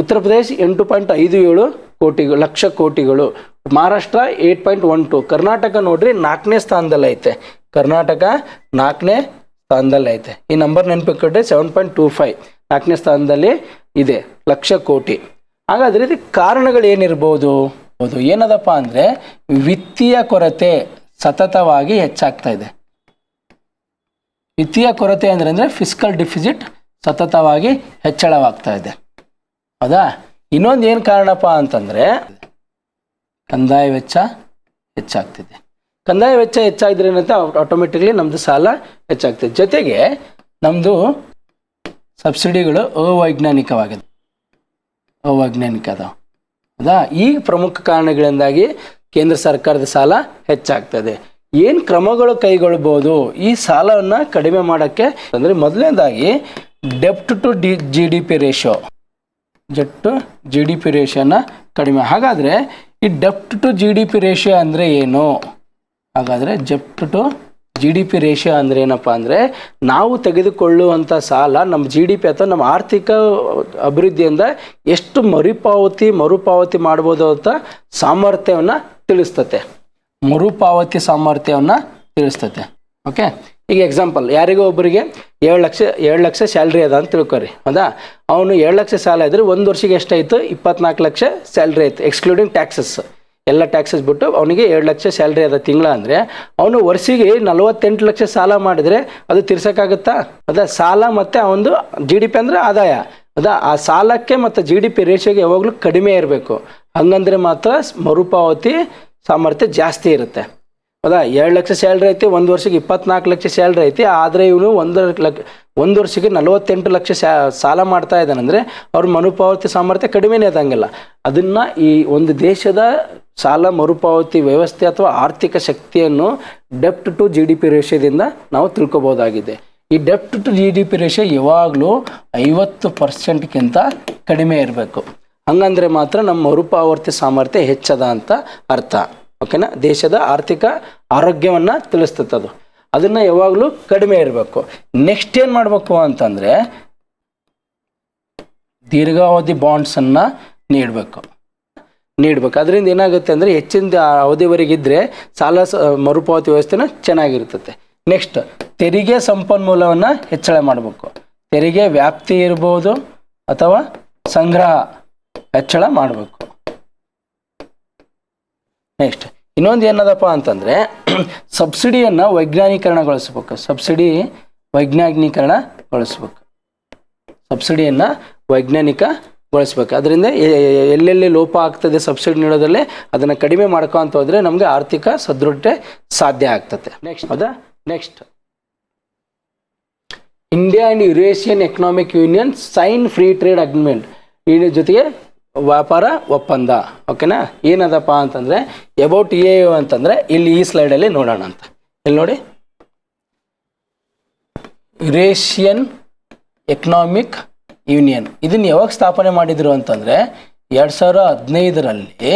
Uttar Pradesh ಎಂಟು ಪಾಯಿಂಟ್ ಐದು ಏಳು ಕೋಟಿಗಳು lakh ಕೋಟಿಗಳು. Maharashtra eight point one two Karnataka ನೋಡ್ರಿ ನಾಲ್ಕನೇ ಸ್ಥಾನದಲ್ಲಿ ಐತೆ. ಕರ್ನಾಟಕ ನಾಲ್ಕನೇ ಸ್ಥಾನದಲ್ಲಿ ಐತೆ. ಈ ನಂಬರ್ ನೆನಪಿಟ್ಕೊಂಡ್ರೆ ಸೆವೆನ್ ಪಾಯಿಂಟ್ ಟೂ ಫೈವ್ ನಾಲ್ಕನೇ ಸ್ಥಾನದಲ್ಲಿ ಇದೆ, ಲಕ್ಷ ಕೋಟಿ. ಹಾಗಾದ್ರೆ ಇದಕ್ಕೆ ಕಾರಣಗಳು ಏನಿರ್ಬೋದು? ಹೌದು, ಏನದಪ್ಪ ಅಂದರೆ ವಿತ್ತೀಯ ಕೊರತೆ ಸತತವಾಗಿ ಹೆಚ್ಚಾಗ್ತಾ ಇದೆ. ವಿತ್ತೀಯ ಕೊರತೆ ಅಂದ್ರೆ ಅಂದರೆ ಫಿಸಿಕಲ್ ಡಿಫಿಸಿಟ್ ಸತತವಾಗಿ ಹೆಚ್ಚಳವಾಗ್ತಾ ಇದೆ. ಹೌದಾ? ಇನ್ನೊಂದು ಏನು ಕಾರಣಪ್ಪ ಅಂತಂದರೆ ಕಂದಾಯ ವೆಚ್ಚ ಹೆಚ್ಚಾಗ್ತಿದೆ. ಕಂದಾಯ ವೆಚ್ಚ ಹೆಚ್ಚಾಗಿದ್ರೆ ಏನಂತ? ಆಟೋಮೆಟಿಕ್ಲಿ ನಮ್ಮದು ಸಾಲ ಹೆಚ್ಚಾಗ್ತದೆ. ಜೊತೆಗೆ ನಮ್ಮದು ಸಬ್ಸಿಡಿಗಳು ಅವೈಜ್ಞಾನಿಕವಾಗಿದೆ. ಅವೈಜ್ಞಾನಿಕ ಅದಾವೆ. ಹೌದಾ ಈ ಪ್ರಮುಖ ಕಾರಣಗಳಿಂದಾಗಿ ಕೇಂದ್ರ ಸರ್ಕಾರದ ಸಾಲ ಹೆಚ್ಚಾಗ್ತದೆ. ಏನು ಕ್ರಮಗಳು ಕೈಗೊಳ್ಬೋದು ಈ ಸಾಲವನ್ನು ಕಡಿಮೆ ಮಾಡೋಕ್ಕೆ ಅಂದರೆ ಮೊದಲನೇದಾಗಿ ಡೆಪ್ಟ್ to D G D P ratio ಜಟ್ಟು G D P ರೇಷೋನ ಕಡಿಮೆ. ಹಾಗಾದರೆ ಈ ಡೆಪ್ಟ್ to G D P ratio ಅಂದರೆ ಏನು? ಹಾಗಾದರೆ ಜೆಪ್ಟ್ to G D P ratio ಅಂದರೆ ಏನಪ್ಪ ಅಂದರೆ ನಾವು ತೆಗೆದುಕೊಳ್ಳುವಂಥ ಸಾಲ ನಮ್ಮ ಜಿ ಡಿ ಪಿ ಅಥವಾ ನಮ್ಮ ಆರ್ಥಿಕ ಅಭಿವೃದ್ಧಿಯಿಂದ ಎಷ್ಟು ಮರುಪಾವತಿ ಮರುಪಾವತಿ ಮಾಡ್ಬೋದು ಅಂತ ಸಾಮರ್ಥ್ಯವನ್ನು ತಿಳಿಸ್ತತೆ. ಮರುಪಾವತಿ ಸಾಮರ್ಥ್ಯವನ್ನು ತಿಳಿಸ್ತತೆ. ಓಕೆ ಈಗ ಎಕ್ಸಾಂಪಲ್ ಯಾರಿಗೋ ಒಬ್ಬರಿಗೆ ಏಳು ಲಕ್ಷ ಏಳು ಲಕ್ಷ ಸ್ಯಾಲ್ರಿ ಅದ ಅಂತ ತಿಳ್ಕೊರಿ. ಹೌದಾ? ಅವನು ಏಳು ಲಕ್ಷ ಸಾಲ ಇದ್ದರೆ ಒಂದು ವರ್ಷಕ್ಕೆ ಎಷ್ಟಾಯಿತು? ಇಪ್ಪತ್ನಾಲ್ಕು ಲಕ್ಷ ಸ್ಯಾಲ್ರಿ ಆಯಿತು ಎಕ್ಸ್ಕ್ಲೂಡಿಂಗ್ ಟ್ಯಾಕ್ಸಸ್ ಎಲ್ಲ ಟ್ಯಾಕ್ಸಸ್ ಬಿಟ್ಟು ಅವನಿಗೆ ಎರಡು ಲಕ್ಷ ಸ್ಯಾಲ್ರಿ ಅದ ತಿಂಗಳ ಅಂದರೆ ಅವನು ವರ್ಷಿಗೆ ನಲವತ್ತೆಂಟು ಲಕ್ಷ ಸಾಲ ಮಾಡಿದರೆ ಅದು ತೀರ್ಸೋಕ್ಕಾಗುತ್ತಾ? ಅದ ಸಾಲ ಮತ್ತು ಅವನದು ಜಿ ಡಿ ಪಿ ಅಂದರೆ ಆದಾಯ. ಅದ ಆ ಸಾಲಕ್ಕೆ ಮತ್ತು ಜಿ ಡಿ ಪಿ ರೇಷಿಯೋಗೆ ಯಾವಾಗಲೂ ಕಡಿಮೆ ಇರಬೇಕು. ಹಂಗಂದ್ರೆ ಮಾತ್ರ ಮರುಪಾವತಿ ಸಾಮರ್ಥ್ಯ ಜಾಸ್ತಿ ಇರುತ್ತೆ. ಹೌದಾ ಎರಡು ಲಕ್ಷ ಸ್ಯಾಲ್ರಿ ಐತಿ, ಒಂದು ವರ್ಷಕ್ಕೆ ಇಪ್ಪತ್ನಾಲ್ಕು ಲಕ್ಷ ಸ್ಯಾಲ್ರಿ ಐತಿ, ಆದರೆ ಇವನು ಒಂದು ಲಕ್ಷ ಒಂದು ವರ್ಷಕ್ಕೆ ನಲವತ್ತೆಂಟು ಲಕ್ಷ ಸ್ಯಾ ಸಾಲ ಮಾಡ್ತಾ ಇದ್ದಾನಂದರೆ ಅವ್ರ ಮರುಪಾವತಿ ಸಾಮರ್ಥ್ಯ ಕಡಿಮೆನೇ ಇದ್ದಂಗಿಲ್ಲ. ಅದನ್ನು ಈ ಒಂದು ದೇಶದ ಸಾಲ ಮರುಪಾವತಿ ವ್ಯವಸ್ಥೆ ಅಥವಾ ಆರ್ಥಿಕ ಶಕ್ತಿಯನ್ನು ಡೆಪ್ಟ್ ಟು ಜಿ ಡಿ ಪಿ ರೇಷಿಯೋದಿಂದ ನಾವು ತಿಳ್ಕೊಬೋದಾಗಿದೆ. ಈ ಡೆಪ್ಟ್ to G D P ratio ಯಾವಾಗಲೂ ಐವತ್ತು ಪರ್ಸೆಂಟ್ಗಿಂತ ಕಡಿಮೆ ಇರಬೇಕು. ಹಂಗಂದರೆ ಮಾತ್ರ ನಮ್ಮ ಮರುಪಾವತಿ ಸಾಮರ್ಥ್ಯ ಹೆಚ್ಚದ ಅಂತ ಅರ್ಥ. ಓಕೆನಾ? ದೇಶದ ಆರ್ಥಿಕ ಆರೋಗ್ಯವನ್ನು ತಿಳಿಸ್ತದೆ ಅದು. ಅದನ್ನು ಯಾವಾಗಲೂ ಕಡಿಮೆ ಇರಬೇಕು. ನೆಕ್ಸ್ಟ್ ಏನು ಮಾಡಬೇಕು ಅಂತಂದರೆ ದೀರ್ಘಾವಧಿ ಬಾಂಡ್ಸನ್ನು ನೀಡಬೇಕು. ನೀಡಬೇಕು. ಅದರಿಂದ ಏನಾಗುತ್ತೆ ಅಂದರೆ ಹೆಚ್ಚಿನ ಅವಧಿವರೆಗಿದ್ದರೆ ಸಾಲ ಮರುಪಾವತಿ ವ್ಯವಸ್ಥೆನ ಚೆನ್ನಾಗಿರ್ತದೆ ನೆಕ್ಸ್ಟ್ ತೆರಿಗೆ ಸಂಪನ್ಮೂಲವನ್ನು ಹೆಚ್ಚಳ ಮಾಡಬೇಕು. ತೆರಿಗೆ ವ್ಯಾಪ್ತಿ ಇರ್ಬೋದು ಅಥವಾ ಸಂಗ್ರಹ ಹೆಚ್ಚಳ ಮಾಡಬೇಕು. ನೆಕ್ಸ್ಟ್ ಇನ್ನೊಂದು ಏನದಪ್ಪ ಅಂತಂದರೆ ಸಬ್ಸಿಡಿಯನ್ನು ವೈಜ್ಞಾನೀಕರಣಗೊಳಿಸ್ಬೇಕು. ಸಬ್ಸಿಡಿ ವೈಜ್ಞಾನೀಕರಣಗೊಳಿಸ್ಬೇಕು. ಸಬ್ಸಿಡಿಯನ್ನು ವೈಜ್ಞಾನಿಕಗೊಳಿಸ್ಬೇಕು ಅದರಿಂದ ಎಲ್ಲೆಲ್ಲಿ ಲೋಪ ಆಗ್ತದೆ ಸಬ್ಸಿಡಿ ನೀಡೋದ್ರಲ್ಲಿ ಅದನ್ನು ಕಡಿಮೆ ಮಾಡ್ಕೊಂತ ಹೋದರೆ ನಮಗೆ ಆರ್ಥಿಕ ಸದೃಢತೆ ಸಾಧ್ಯ ಆಗ್ತದೆ ನೆಕ್ಸ್ಟ್ ಹೌದಾ? Next India and Eurasian economic union sign free trade agreement ಇದ್ರ ಜೊತೆಗೆ ವ್ಯಾಪಾರ ಒಪ್ಪಂದ. ಓಕೆನಾ ಏನದಪ್ಪ ಅಂತಂದರೆ ಎಬೌಟ್ ಎ ಅಂತಂದರೆ ಇಲ್ಲಿ ಈ ಸ್ಲೈಡಲ್ಲಿ ನೋಡೋಣ ಅಂತ. ಇಲ್ಲಿ ನೋಡಿ. Eurasian economic union. ಇದನ್ನು ಯಾವಾಗ ಸ್ಥಾಪನೆ ಮಾಡಿದರು ಅಂತಂದರೆ ಎರಡು ಸಾವಿರ ಹದಿನೈದರಲ್ಲಿ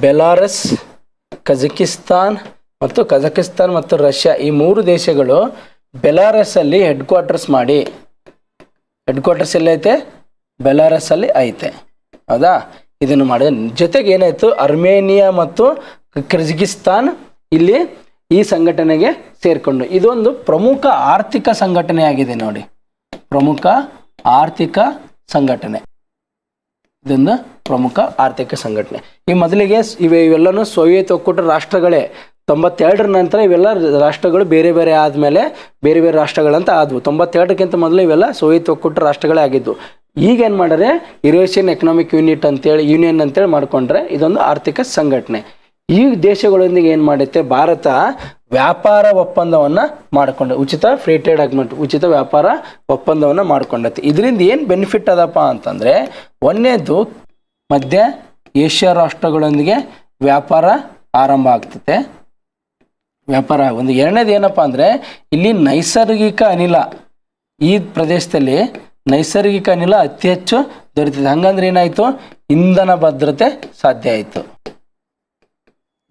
ಬೆಲಾರಸ್, ಕಜಕಿಸ್ತಾನ್ ಮತ್ತು ಕಜಕಿಸ್ತಾನ್ ಮತ್ತು ರಷ್ಯಾ ಈ ಮೂರು ದೇಶಗಳು ಬೆಲಾರಸ್ಸಲ್ಲಿ ಹೆಡ್ ಕ್ವಾರ್ಟರ್ಸ್ ಮಾಡಿ. ಹೆಡ್ ಕ್ವಾರ್ಟರ್ಸ್ ಎಲ್ಲೈತೆ? ಬೆಲಾರಸ್ಸಲ್ಲಿ ಐತೆ. ಹೌದಾ? ಇದನ್ನು ಮಾಡಿದ ಜೊತೆಗೆ ಏನಾಯಿತು? ಅರ್ಮೇನಿಯಾ ಮತ್ತು ಕಜಕಿಸ್ತಾನ್ ಇಲ್ಲಿ ಈ ಸಂಘಟನೆಗೆ ಸೇರಿಕೊಂಡು. ಇದೊಂದು ಪ್ರಮುಖ ಆರ್ಥಿಕ ಸಂಘಟನೆ ಆಗಿದೆ ನೋಡಿ. ಪ್ರಮುಖ ಆರ್ಥಿಕ ಸಂಘಟನೆ. ಇದೊಂದು ಪ್ರಮುಖ ಆರ್ಥಿಕ ಸಂಘಟನೆ. ಈ ಮೊದಲಿಗೆ ಇವೆ ಇವೆಲ್ಲನೂ ಸೋವಿಯತ್ ಒಕ್ಕೂಟ ರಾಷ್ಟ್ರಗಳೇ. ತೊಂಬತ್ತೆರಡರ ನಂತರ ಇವೆಲ್ಲ ರಾಷ್ಟ್ರಗಳು ಬೇರೆ ಬೇರೆ ಆದಮೇಲೆ ಬೇರೆ ಬೇರೆ ರಾಷ್ಟ್ರಗಳಂತ ಆದವು. ತೊಂಬತ್ತೆರಡಕ್ಕಿಂತ ಮೊದಲು ಇವೆಲ್ಲ ಸೋವಿಯತ್ ಒಕ್ಕೂಟ ರಾಷ್ಟ್ರಗಳೇ ಈಗ ಏನು ಮಾಡಿದ್ರೆ ಯುರೇಷಿಯನ್ ಎಕನಾಮಿಕ್ ಯೂನಿಟ್ ಅಂತೇಳಿ ಯೂನಿಯನ್ ಅಂತೇಳಿ ಮಾಡ್ಕೊಂಡ್ರೆ ಇದೊಂದು ಆರ್ಥಿಕ ಸಂಘಟನೆ. ಈ ದೇಶಗಳೊಂದಿಗೆ ಏನು ಮಾಡುತ್ತೆ? ಭಾರತ ವ್ಯಾಪಾರ ಒಪ್ಪಂದವನ್ನು ಮಾಡಿಕೊಂಡ ಉಚಿತ ಫ್ರೀ ಟ್ರೇಡ್ ಅಗ್ರಿಮೆಂಟ್ ಉಚಿತ ವ್ಯಾಪಾರ ಒಪ್ಪಂದವನ್ನು ಮಾಡ್ಕೊಂಡೈತಿ. ಇದರಿಂದ ಏನು ಬೆನಿಫಿಟ್ ಅದಪ್ಪ ಅಂತಂದರೆ ಒಂದನೇದು ಮಧ್ಯ ಏಷ್ಯಾ ರಾಷ್ಟ್ರಗಳೊಂದಿಗೆ ವ್ಯಾಪಾರ ಆರಂಭ ಆಗ್ತತೆ. ವ್ಯಾಪಾರ, ಒಂದು ಎರಡನೇದು ಏನಪ್ಪ ಅಂದರೆ, ಇಲ್ಲಿ ನೈಸರ್ಗಿಕ ಅನಿಲ, ಈ ಪ್ರದೇಶದಲ್ಲಿ ನೈಸರ್ಗಿಕ ಅನಿಲ ಅತಿ ಹೆಚ್ಚು ದೊರೀತದೆ. ಹಂಗಂದ್ರೆ ಏನಾಯಿತು? ಇಂಧನ ಭದ್ರತೆ ಸಾಧ್ಯ ಆಯಿತು.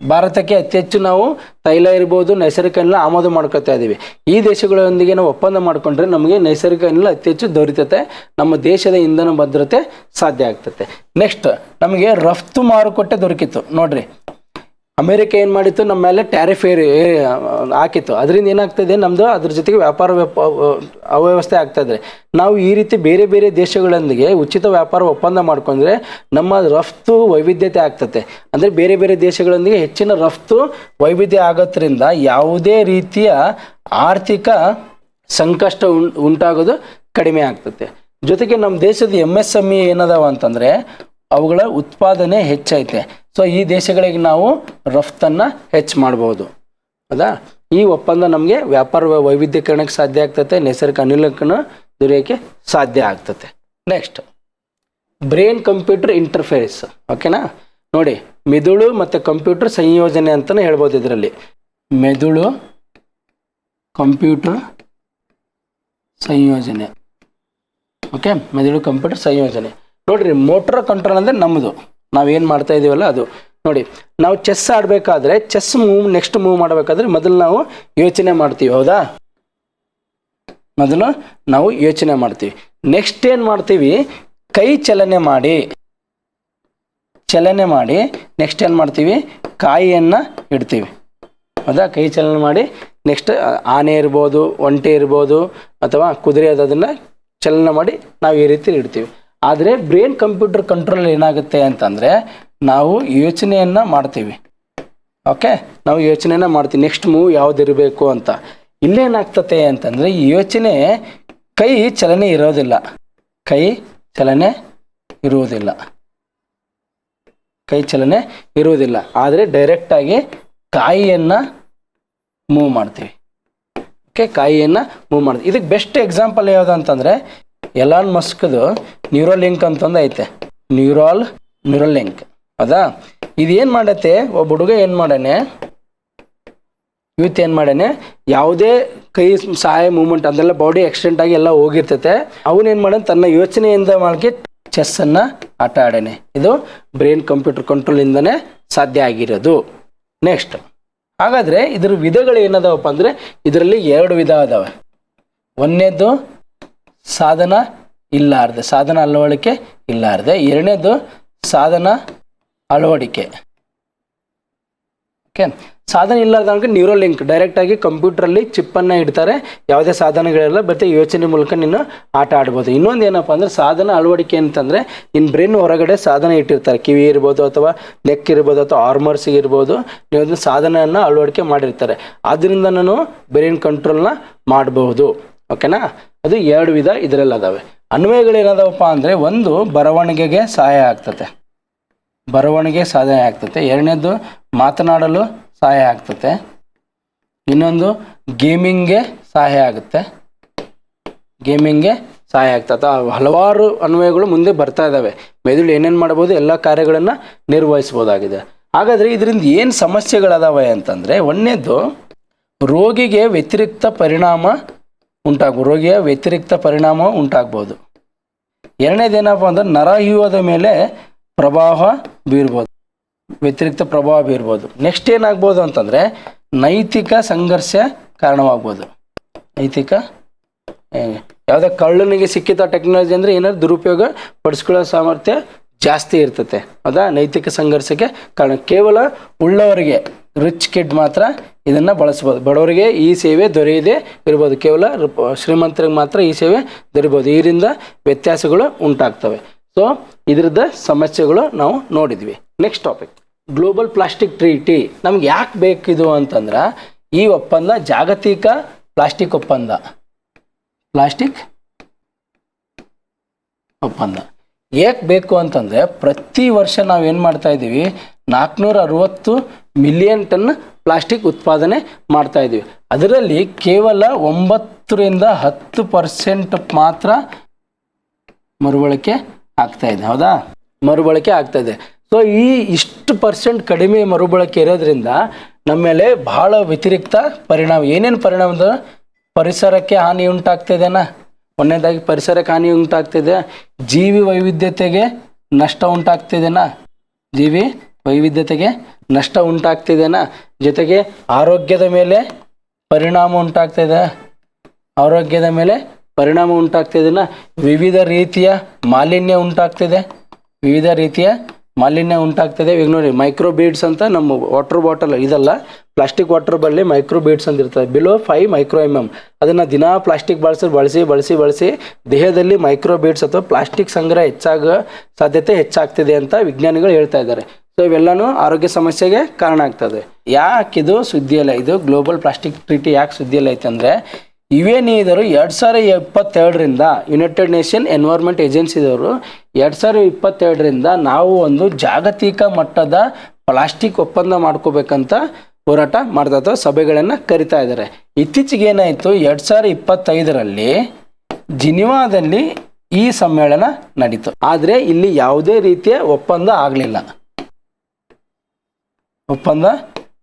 ಭಾರತಕ್ಕೆ ಅತಿ ಹೆಚ್ಚು ನಾವು ತೈಲ ಇರ್ಬೋದು ನೈಸರ್ಗಿಕ ಅನಿಲ ಆಮದು ಮಾಡ್ಕೊತಾ ಇದ್ದೀವಿ ಈ ದೇಶಗಳೊಂದಿಗೆ ನಾವು ಒಪ್ಪಂದ ಮಾಡಿಕೊಂಡ್ರೆ ನಮಗೆ ನೈಸರ್ಗಿಕ ಅನಿಲ ಅತಿ ಹೆಚ್ಚು ದೊರೀತತೆ ನಮ್ಮ ದೇಶದ ಇಂಧನ ಭದ್ರತೆ ಸಾಧ್ಯ ಆಗ್ತತೆ ನೆಕ್ಸ್ಟ್ ನಮಗೆ ರಫ್ತು ಮಾರುಕಟ್ಟೆ ದೊರಕಿತ್ತು. ನೋಡ್ರಿ ಅಮೆರಿಕ ಏನು ಮಾಡಿತ್ತು? ನಮ್ಮ ಮೇಲೆ ಟ್ಯಾರಿಫ್ ಏರಿ ಹಾಕಿತ್ತು. ಅದರಿಂದ ಏನಾಗ್ತದೆ? ನಮ್ಮದು ಅದ್ರ ಜೊತೆಗೆ ವ್ಯಾಪಾರ ವ್ಯಾಪ, ಅವ್ಯವಸ್ಥೆ ಆಗ್ತದೆ ನಾವು ಈ ರೀತಿ ಬೇರೆ ಬೇರೆ ದೇಶಗಳೊಂದಿಗೆ ಉಚಿತ ವ್ಯಾಪಾರ ಒಪ್ಪಂದ ಮಾಡ್ಕೊಂಡ್ರೆ ನಮ್ಮ ರಫ್ತು ವೈವಿಧ್ಯತೆ ಆಗ್ತದೆ ಅಂದರೆ ಬೇರೆ ಬೇರೆ ದೇಶಗಳೊಂದಿಗೆ ಹೆಚ್ಚಿನ ರಫ್ತು ವೈವಿಧ್ಯ ಆಗೋದ್ರಿಂದ ಯಾವುದೇ ರೀತಿಯ ಆರ್ಥಿಕ ಸಂಕಷ್ಟ ಉಂಟಾಗೋದು ಕಡಿಮೆ ಆಗ್ತದೆ ಜೊತೆಗೆ ನಮ್ಮ ದೇಶದ ಎಂ ಎಸ್ ಎಂ ಇ ಏನದಾವ ಅಂತಂದರೆ ಅವುಗಳ ಉತ್ಪಾದನೆ ಹೆಚ್ಚೈತೆ. ಸೊ ಈ ದೇಶಗಳಿಗೆ ನಾವು ರಫ್ತನ್ನು ಹೆಚ್ಚು ಮಾಡ್ಬೋದು. ಹೌದಾ ಈ ಒಪ್ಪಂದ ನಮಗೆ ವ್ಯಾಪಾರ ವೈವಿಧ್ಯೀಕರಣಕ್ಕೆ ಸಾಧ್ಯ ಆಗ್ತದೆ ನೈಸರ್ಗಿಕ ಅನಿಲಕ್ಕೂ ದೊರೆಯೋಕ್ಕೆ ಸಾಧ್ಯ ಆಗ್ತದೆ ನೆಕ್ಸ್ಟ್ ಬ್ರೈನ್ ಕಂಪ್ಯೂಟರ್ ಇಂಟರ್ಫೇಸ್ ಓಕೆನಾ ನೋಡಿ, ಮೆದುಳು ಮತ್ತು ಕಂಪ್ಯೂಟರ್ ಸಂಯೋಜನೆ ಅಂತಲೇ ಹೇಳ್ಬೋದು ಇದರಲ್ಲಿ. ಮೆದುಳು ಕಂಪ್ಯೂಟರ್ ಸಂಯೋಜನೆ. ಓಕೆ ಮೆದುಳು ಕಂಪ್ಯೂಟರ್ ಸಂಯೋಜನೆ. ನೋಡ್ರಿ ಮೋಟ್ರ್ ಕಂಟ್ರೋಲ್ ಅಂದರೆ ನಮ್ಮದು ನಾವೇನು ಮಾಡ್ತಾ ಇದೀವಲ್ಲ ಅದು. ನೋಡಿ, ನಾವು ಚೆಸ್ ಆಡಬೇಕಾದ್ರೆ ಚೆಸ್ ಮೂವ್ ನೆಕ್ಸ್ಟ್ ಮೂವ್ ಮಾಡಬೇಕಾದ್ರೆ ಮೊದಲು ನಾವು ಯೋಚನೆ ಮಾಡ್ತೀವಿ, ಹೌದಾ? ಮೊದಲು ನಾವು ಯೋಚನೆ ಮಾಡ್ತೀವಿ. ನೆಕ್ಸ್ಟ್ ಏನು ಮಾಡ್ತೀವಿ? ಕೈ ಚಲನೆ ಮಾಡಿ. ಚಲನೆ ಮಾಡಿ ನೆಕ್ಸ್ಟ್ ಏನು ಮಾಡ್ತೀವಿ? ಕಾಯಿಯನ್ನು ಇಡ್ತೀವಿ. ಹೌದಾ? ಕೈ ಚಲನೆ ಮಾಡಿ ನೆಕ್ಸ್ಟ್ ಆನೆ ಇರ್ಬೋದು, ಒಂಟೆ ಇರ್ಬೋದು, ಅಥವಾ ಕುದುರೆ ಅದನ್ನು ಚಲನೆ ಮಾಡಿ ನಾವು ಈ ರೀತಿ ಇಡ್ತೀವಿ. ಆದರೆ ಬ್ರೈನ್ ಕಂಪ್ಯೂಟರ್ ಕಂಟ್ರೋಲ್ ಏನಾಗುತ್ತೆ ಅಂತಂದರೆ ನಾವು ಯೋಚನೆಯನ್ನು ಮಾಡ್ತೀವಿ. ಓಕೆ ನಾವು ಯೋಚನೆನ ಮಾಡ್ತೀವಿ. ನೆಕ್ಸ್ಟ್ ಮೂವ್ ಯಾವುದಿರಬೇಕು ಅಂತ. ಇಲ್ಲೇನಾಗ್ತತೆ ಅಂತಂದರೆ ಯೋಚನೆ ಕೈ ಚಲನೆ ಇರೋದಿಲ್ಲ. ಕೈ ಚಲನೆ ಇರುವುದಿಲ್ಲ. ಕೈ ಚಲನೆ ಇರುವುದಿಲ್ಲ. ಆದರೆ ಡೈರೆಕ್ಟಾಗಿ ಕಾಯಿಯನ್ನು ಮೂವ್ ಮಾಡ್ತೀವಿ. ಓಕೆ ಕಾಯಿಯನ್ನು ಮೂವ್ ಮಾಡ್ತೀವಿ. ಇದಕ್ಕೆ ಬೆಸ್ಟ್ ಎಕ್ಸಾಂಪಲ್ ಯಾವುದು ಅಂತಂದರೆ ಎಲಾನ್ ಮಸ್ಕ್ದು ನ್ಯೂರೋಲಿಂಕ್ ಅಂತಂದು ಐತೆ. ನ್ಯೂರಾಲ್ ನ್ಯೂರೋಲಿಂಕ್ ಹೌದಾ ಇದು ಏನು ಮಾಡತ್ತೆ? ಒಬ್ಬ ಹುಡುಗ ಏನು ಮಾಡಾನೆ? ಯೂತ್ ಏನು ಮಾಡಾನೆ? ಯಾವುದೇ ಕೈ ಸಹಾಯ ಮೂಮೆಂಟ್ ಅದೆಲ್ಲ ಬಾಡಿ ಆಕ್ಸಿಡೆಂಟ್ ಆಗಿ ಎಲ್ಲ ಹೋಗಿರ್ತೈತೆ. ಅವನೇನು ಮಾಡಾನೆ? ತನ್ನ ಯೋಚನೆಯಿಂದ ಮಾಡಿ ಚೆಸ್ಸನ್ನು ಆಟ ಆಡಾನೆ. ಇದು ಬ್ರೈನ್ ಕಂಪ್ಯೂಟರ್ ಕಂಟ್ರೋಲಿಂದನೇ ಸಾಧ್ಯ ಆಗಿರೋದು. ನೆಕ್ಸ್ಟ್ ಹಾಗಾದರೆ ಇದ್ರ ವಿಧಗಳು ಏನದಾವಪ್ಪ ಅಂದರೆ, ಇದರಲ್ಲಿ ಎರಡು ವಿಧ ಅದಾವೆ. ಒಂದನೇದು ಸಾಧನ ಇಲ್ಲಾರ್ದೆ, ಸಾಧನ ಅಳವಡಿಕೆ ಇಲ್ಲಾರ್ದೆ. ಎರಡನೇದು ಸಾಧನ ಅಳವಡಿಕೆ. ಓಕೆ? ಸಾಧನ ಇಲ್ಲಾರ್ದಂಗೆ ನ್ಯೂರೋ ಲಿಂಕ್ ಡೈರೆಕ್ಟಾಗಿ ಕಂಪ್ಯೂಟ್ರಲ್ಲಿ ಚಿಪ್ಪನ್ನು ಇಡ್ತಾರೆ. ಯಾವುದೇ ಸಾಧನಗಳೆಲ್ಲ ಬರ್ತೀವಿ ಯೋಚನೆ ಮೂಲಕ ನೀನು ಆಟ ಆಡ್ಬೋದು. ಇನ್ನೊಂದು ಏನಪ್ಪ ಅಂದರೆ ಸಾಧನ ಅಳವಡಿಕೆ ಅಂತಂದರೆ ನಿನ್ನ ಬ್ರೈನ್ ಹೊರಗಡೆ ಸಾಧನ ಇಟ್ಟಿರ್ತಾರೆ. ಕಿವಿ ಇರ್ಬೋದು ಅಥವಾ ನೆಕ್ ಇರ್ಬೋದು ಅಥವಾ ಆರ್ಮರ್ಸ್ ಇರ್ಬೋದು. ನೀವು ಅದನ್ನು ಸಾಧನವನ್ನು ಅಳವಡಿಕೆ ಮಾಡಿರ್ತಾರೆ. ಆದ್ದರಿಂದ ನಾನು ಬ್ರೈನ್ ಕಂಟ್ರೋಲ್ನ ಮಾಡಬಹುದು ಓಕೆನಾ? ಅದು ಎರಡು ವಿಧ ಇದರಲ್ಲಿ ಅದಾವೆ ಅನ್ವಯಗಳು ಏನದಾವಪ್ಪ ಅಂದರೆ ಒಂದು ಬರವಣಿಗೆಗೆ ಸಹಾಯ ಆಗ್ತತೆ. ಬರವಣಿಗೆ ಸಹಾಯ ಆಗ್ತತೆ. ಎರಡನೇದು ಮಾತನಾಡಲು ಸಹಾಯ ಆಗ್ತತೆ. ಇನ್ನೊಂದು ಗೇಮಿಂಗ್ಗೆ ಸಹಾಯ ಆಗುತ್ತೆ. ಗೇಮಿಂಗ್ಗೆ ಸಹಾಯ ಆಗ್ತದೆ ಹಲವಾರು ಅನ್ವಯಗಳು ಮುಂದೆ ಬರ್ತಾ ಇದ್ದಾವೆ ಮೆದುಳು ಏನೇನು ಮಾಡ್ಬೋದು ಎಲ್ಲ ಕಾರ್ಯಗಳನ್ನು ನಿರ್ವಹಿಸ್ಬೋದಾಗಿದೆ ಹಾಗಾದರೆ ಇದರಿಂದ ಏನು ಸಮಸ್ಯೆಗಳದಾವೆ ಅಂತಂದರೆ ಒಂದನೇದು ರೋಗಿಗೆ ವ್ಯತಿರಿಕ್ತ ಪರಿಣಾಮ ಉಂಟಾಗ್ಬೋದು ರೋಗಿಯ ವ್ಯತಿರಿಕ್ತ ಪರಿಣಾಮ ಉಂಟಾಗ್ಬೋದು. ಎರಡನೇದೇನಪ್ಪ ಅಂದ್ರೆ ನರಹ್ಯೂಹದ ಮೇಲೆ ಪ್ರಭಾವ ಬೀರ್ಬೋದು. ವ್ಯತಿರಿಕ್ತ ಪ್ರಭಾವ ಬೀರ್ಬೋದು. ನೆಕ್ಸ್ಟ್ ಏನಾಗ್ಬೋದು ಅಂತಂದರೆ ನೈತಿಕ ಸಂಘರ್ಷ ಕಾರಣವಾಗ್ಬೋದು. ನೈತಿಕ ಯಾವುದೇ ಕಳ್ಳನಿಗೆ ಸಿಕ್ಕಿದ ಟೆಕ್ನಾಲಜಿ ಅಂದರೆ ಏನಾದ್ರು ದುರುಪಯೋಗ ಪಡಿಸ್ಕೊಳ್ಳೋ ಸಾಮರ್ಥ್ಯ ಜಾಸ್ತಿ ಇರ್ತತೆ. ಹೌದಾ ನೈತಿಕ ಸಂಘರ್ಷಕ್ಕೆ ಕಾರಣ. ಕೇವಲ ಉಳ್ಳವರಿಗೆ ರಿಚ್ ಕಿಡ್ ಮಾತ್ರ ಇದನ್ನು ಬಳಸ್ಬೋದು. ಬಡವರಿಗೆ ಈ ಸೇವೆ ದೊರೆಯದೇ ಇರ್ಬೋದು. ಕೇವಲ ಶ್ರೀಮಂತರಿಗೆ ಮಾತ್ರ ಈ ಸೇವೆ ದೊರಿಬೋದು ಇದರಿಂದ ವ್ಯತ್ಯಾಸಗಳು ಉಂಟಾಗ್ತವೆ. ಸೊ ಇದ್ರದ್ದು ಸಮಸ್ಯೆಗಳು ನಾವು ನೋಡಿದ್ವಿ. Next topic global plastic treaty ನಮ್ಗೆ ಯಾಕೆ ಬೇಕಿದು ಅಂತಂದ್ರೆ, ಈ ಒಪ್ಪಂದ ಜಾಗತಿಕ ಪ್ಲಾಸ್ಟಿಕ್ ಒಪ್ಪಂದ. ಪ್ಲಾಸ್ಟಿಕ್ ಒಪ್ಪಂದ. ಏಕೆ ಬೇಕು ಅಂತಂದರೆ, ಪ್ರತಿ ವರ್ಷ ನಾವು ಏನು ಮಾಡ್ತಾ ಇದ್ದೀವಿ ನಾಲ್ಕುನೂರ ಅರವತ್ತು ಮಿಲಿಯನ್ ಟನ್ ಪ್ಲಾಸ್ಟಿಕ್ ಉತ್ಪಾದನೆ ಮಾಡ್ತಾ ಇದ್ದೀವಿ. ಅದರಲ್ಲಿ ಕೇವಲ ಒಂಬತ್ತರಿಂದ ಹತ್ತು ಪರ್ಸೆಂಟ್ ಮಾತ್ರ ಮರುಬಳಕೆ ಆಗ್ತಾ ಇದೆ. ಹೌದಾ? ಮರುಬಳಕೆ ಆಗ್ತಾ ಇದೆ. ಸೊ ಈ ಇಷ್ಟು ಪರ್ಸೆಂಟ್ ಕಡಿಮೆ ಮರುಬಳಕೆ ಇರೋದ್ರಿಂದ ನಮ್ಮ ಮೇಲೆ ಬಹಳ ವ್ಯತಿರಿಕ್ತ ಪರಿಣಾಮ, ಏನೇನು ಪರಿಣಾಮ ಪರಿಸರಕ್ಕೆ ಹಾನಿ ಉಂಟಾಗ್ತಿದೆನಾ ಒಂದನೇದಾಗಿ ಪರಿಸರಕ್ಕೆ ಹಾನಿ ಉಂಟಾಗ್ತಿದೆ ಜೀವಿ ವೈವಿಧ್ಯತೆಗೆ ನಷ್ಟ ಉಂಟಾಗ್ತಿದೆನಾ ಜೀವಿ ವೈವಿಧ್ಯತೆಗೆ ನಷ್ಟ ಉಂಟಾಗ್ತಿದೆನಾ? ಜೊತೆಗೆ ಆರೋಗ್ಯದ ಮೇಲೆ ಪರಿಣಾಮ ಉಂಟಾಗ್ತಿದೆ ಆರೋಗ್ಯದ ಮೇಲೆ ಪರಿಣಾಮ ಉಂಟಾಗ್ತಿದೆನಾ? ವಿವಿಧ ರೀತಿಯ ಮಾಲಿನ್ಯ ಉಂಟಾಗ್ತಿದೆ. ವಿವಿಧ ರೀತಿಯ ಮಾಲಿನ್ಯ ಉಂಟಾಗ್ತಿದೆ. ಈಗ ನೋಡಿ ಮೈಕ್ರೋ ಬೀಡ್ಸ್ ಅಂತ ನಮ್ಮ ವಾಟರ್ ಬಾಟಲ್ ಇದಲ್ಲ ಪ್ಲಾಸ್ಟಿಕ್ ವಾಟರ್ ಬಲ್ಲಿ ಮೈಕ್ರೋ ಬೀಡ್ಸ್ ಅಂತ ಇರ್ತದೆ. Below five micro M M ಅದನ್ನು ದಿನಾ ಪ್ಲಾಸ್ಟಿಕ್ ಬಳಸಿ ಬಳಸಿ ಬಳಸಿ ಬಳಸಿ ದೇಹದಲ್ಲಿ ಮೈಕ್ರೋ ಬೀಡ್ಸ್ ಅಥವಾ ಪ್ಲಾಸ್ಟಿಕ್ ಸಂಗ್ರಹ ಹೆಚ್ಚಾಗ ಸಾಧ್ಯತೆ ಹೆಚ್ಚಾಗ್ತಿದೆ ಅಂತ ವಿಜ್ಞಾನಿಗಳು ಹೇಳ್ತಾ ಇದ್ದಾರೆ. ಸೊ ಇವೆಲ್ಲನೂ ಆರೋಗ್ಯ ಸಮಸ್ಯೆಗೆ ಕಾರಣ ಆಗ್ತದೆ. ಯಾಕೆ ಇದು ಸುದ್ದಿಯಲ್ಲ? ಇದು ಗ್ಲೋಬಲ್ ಪ್ಲಾಸ್ಟಿಕ್ ಟ್ರೀಟಿ ಯಾಕೆ ಸುದ್ದಿಯಲ್ಲ ಐತೆ ಅಂದರೆ ಇವೇನಿದರು ಎರಡು ಸಾವಿರ ಇಪ್ಪತ್ತೆರಡರಿಂದ ಯುನೈಟೆಡ್ ನೇಷನ್ ಎನ್ವೈರ್ಮೆಂಟ್ ಏಜೆನ್ಸಿದವರು ಎರಡು ಸಾವಿರ ಇಪ್ಪತ್ತೆರಡರಿಂದ ನಾವು ಒಂದು ಜಾಗತಿಕ ಮಟ್ಟದ ಪ್ಲಾಸ್ಟಿಕ್ ಒಪ್ಪಂದ ಮಾಡ್ಕೋಬೇಕಂತ ಹೋರಾಟ ಮಾಡ್ತಾ ಅಥವಾ ಸಭೆಗಳನ್ನು ಕರಿತಾ ಇದ್ದಾರೆ. ಇತ್ತೀಚೆಗೆ ಏನಾಯಿತು, ಎರಡು ಸಾವಿರ ಇಪ್ಪತ್ತೈದರಲ್ಲಿ ಜಿನಿವಾದಲ್ಲಿ ಈ ಸಮ್ಮೇಳನ ನಡೀತು. ಆದರೆ ಇಲ್ಲಿ ಯಾವುದೇ ರೀತಿಯ ಒಪ್ಪಂದ ಆಗಲಿಲ್ಲ. ಒಪ್ಪಂದ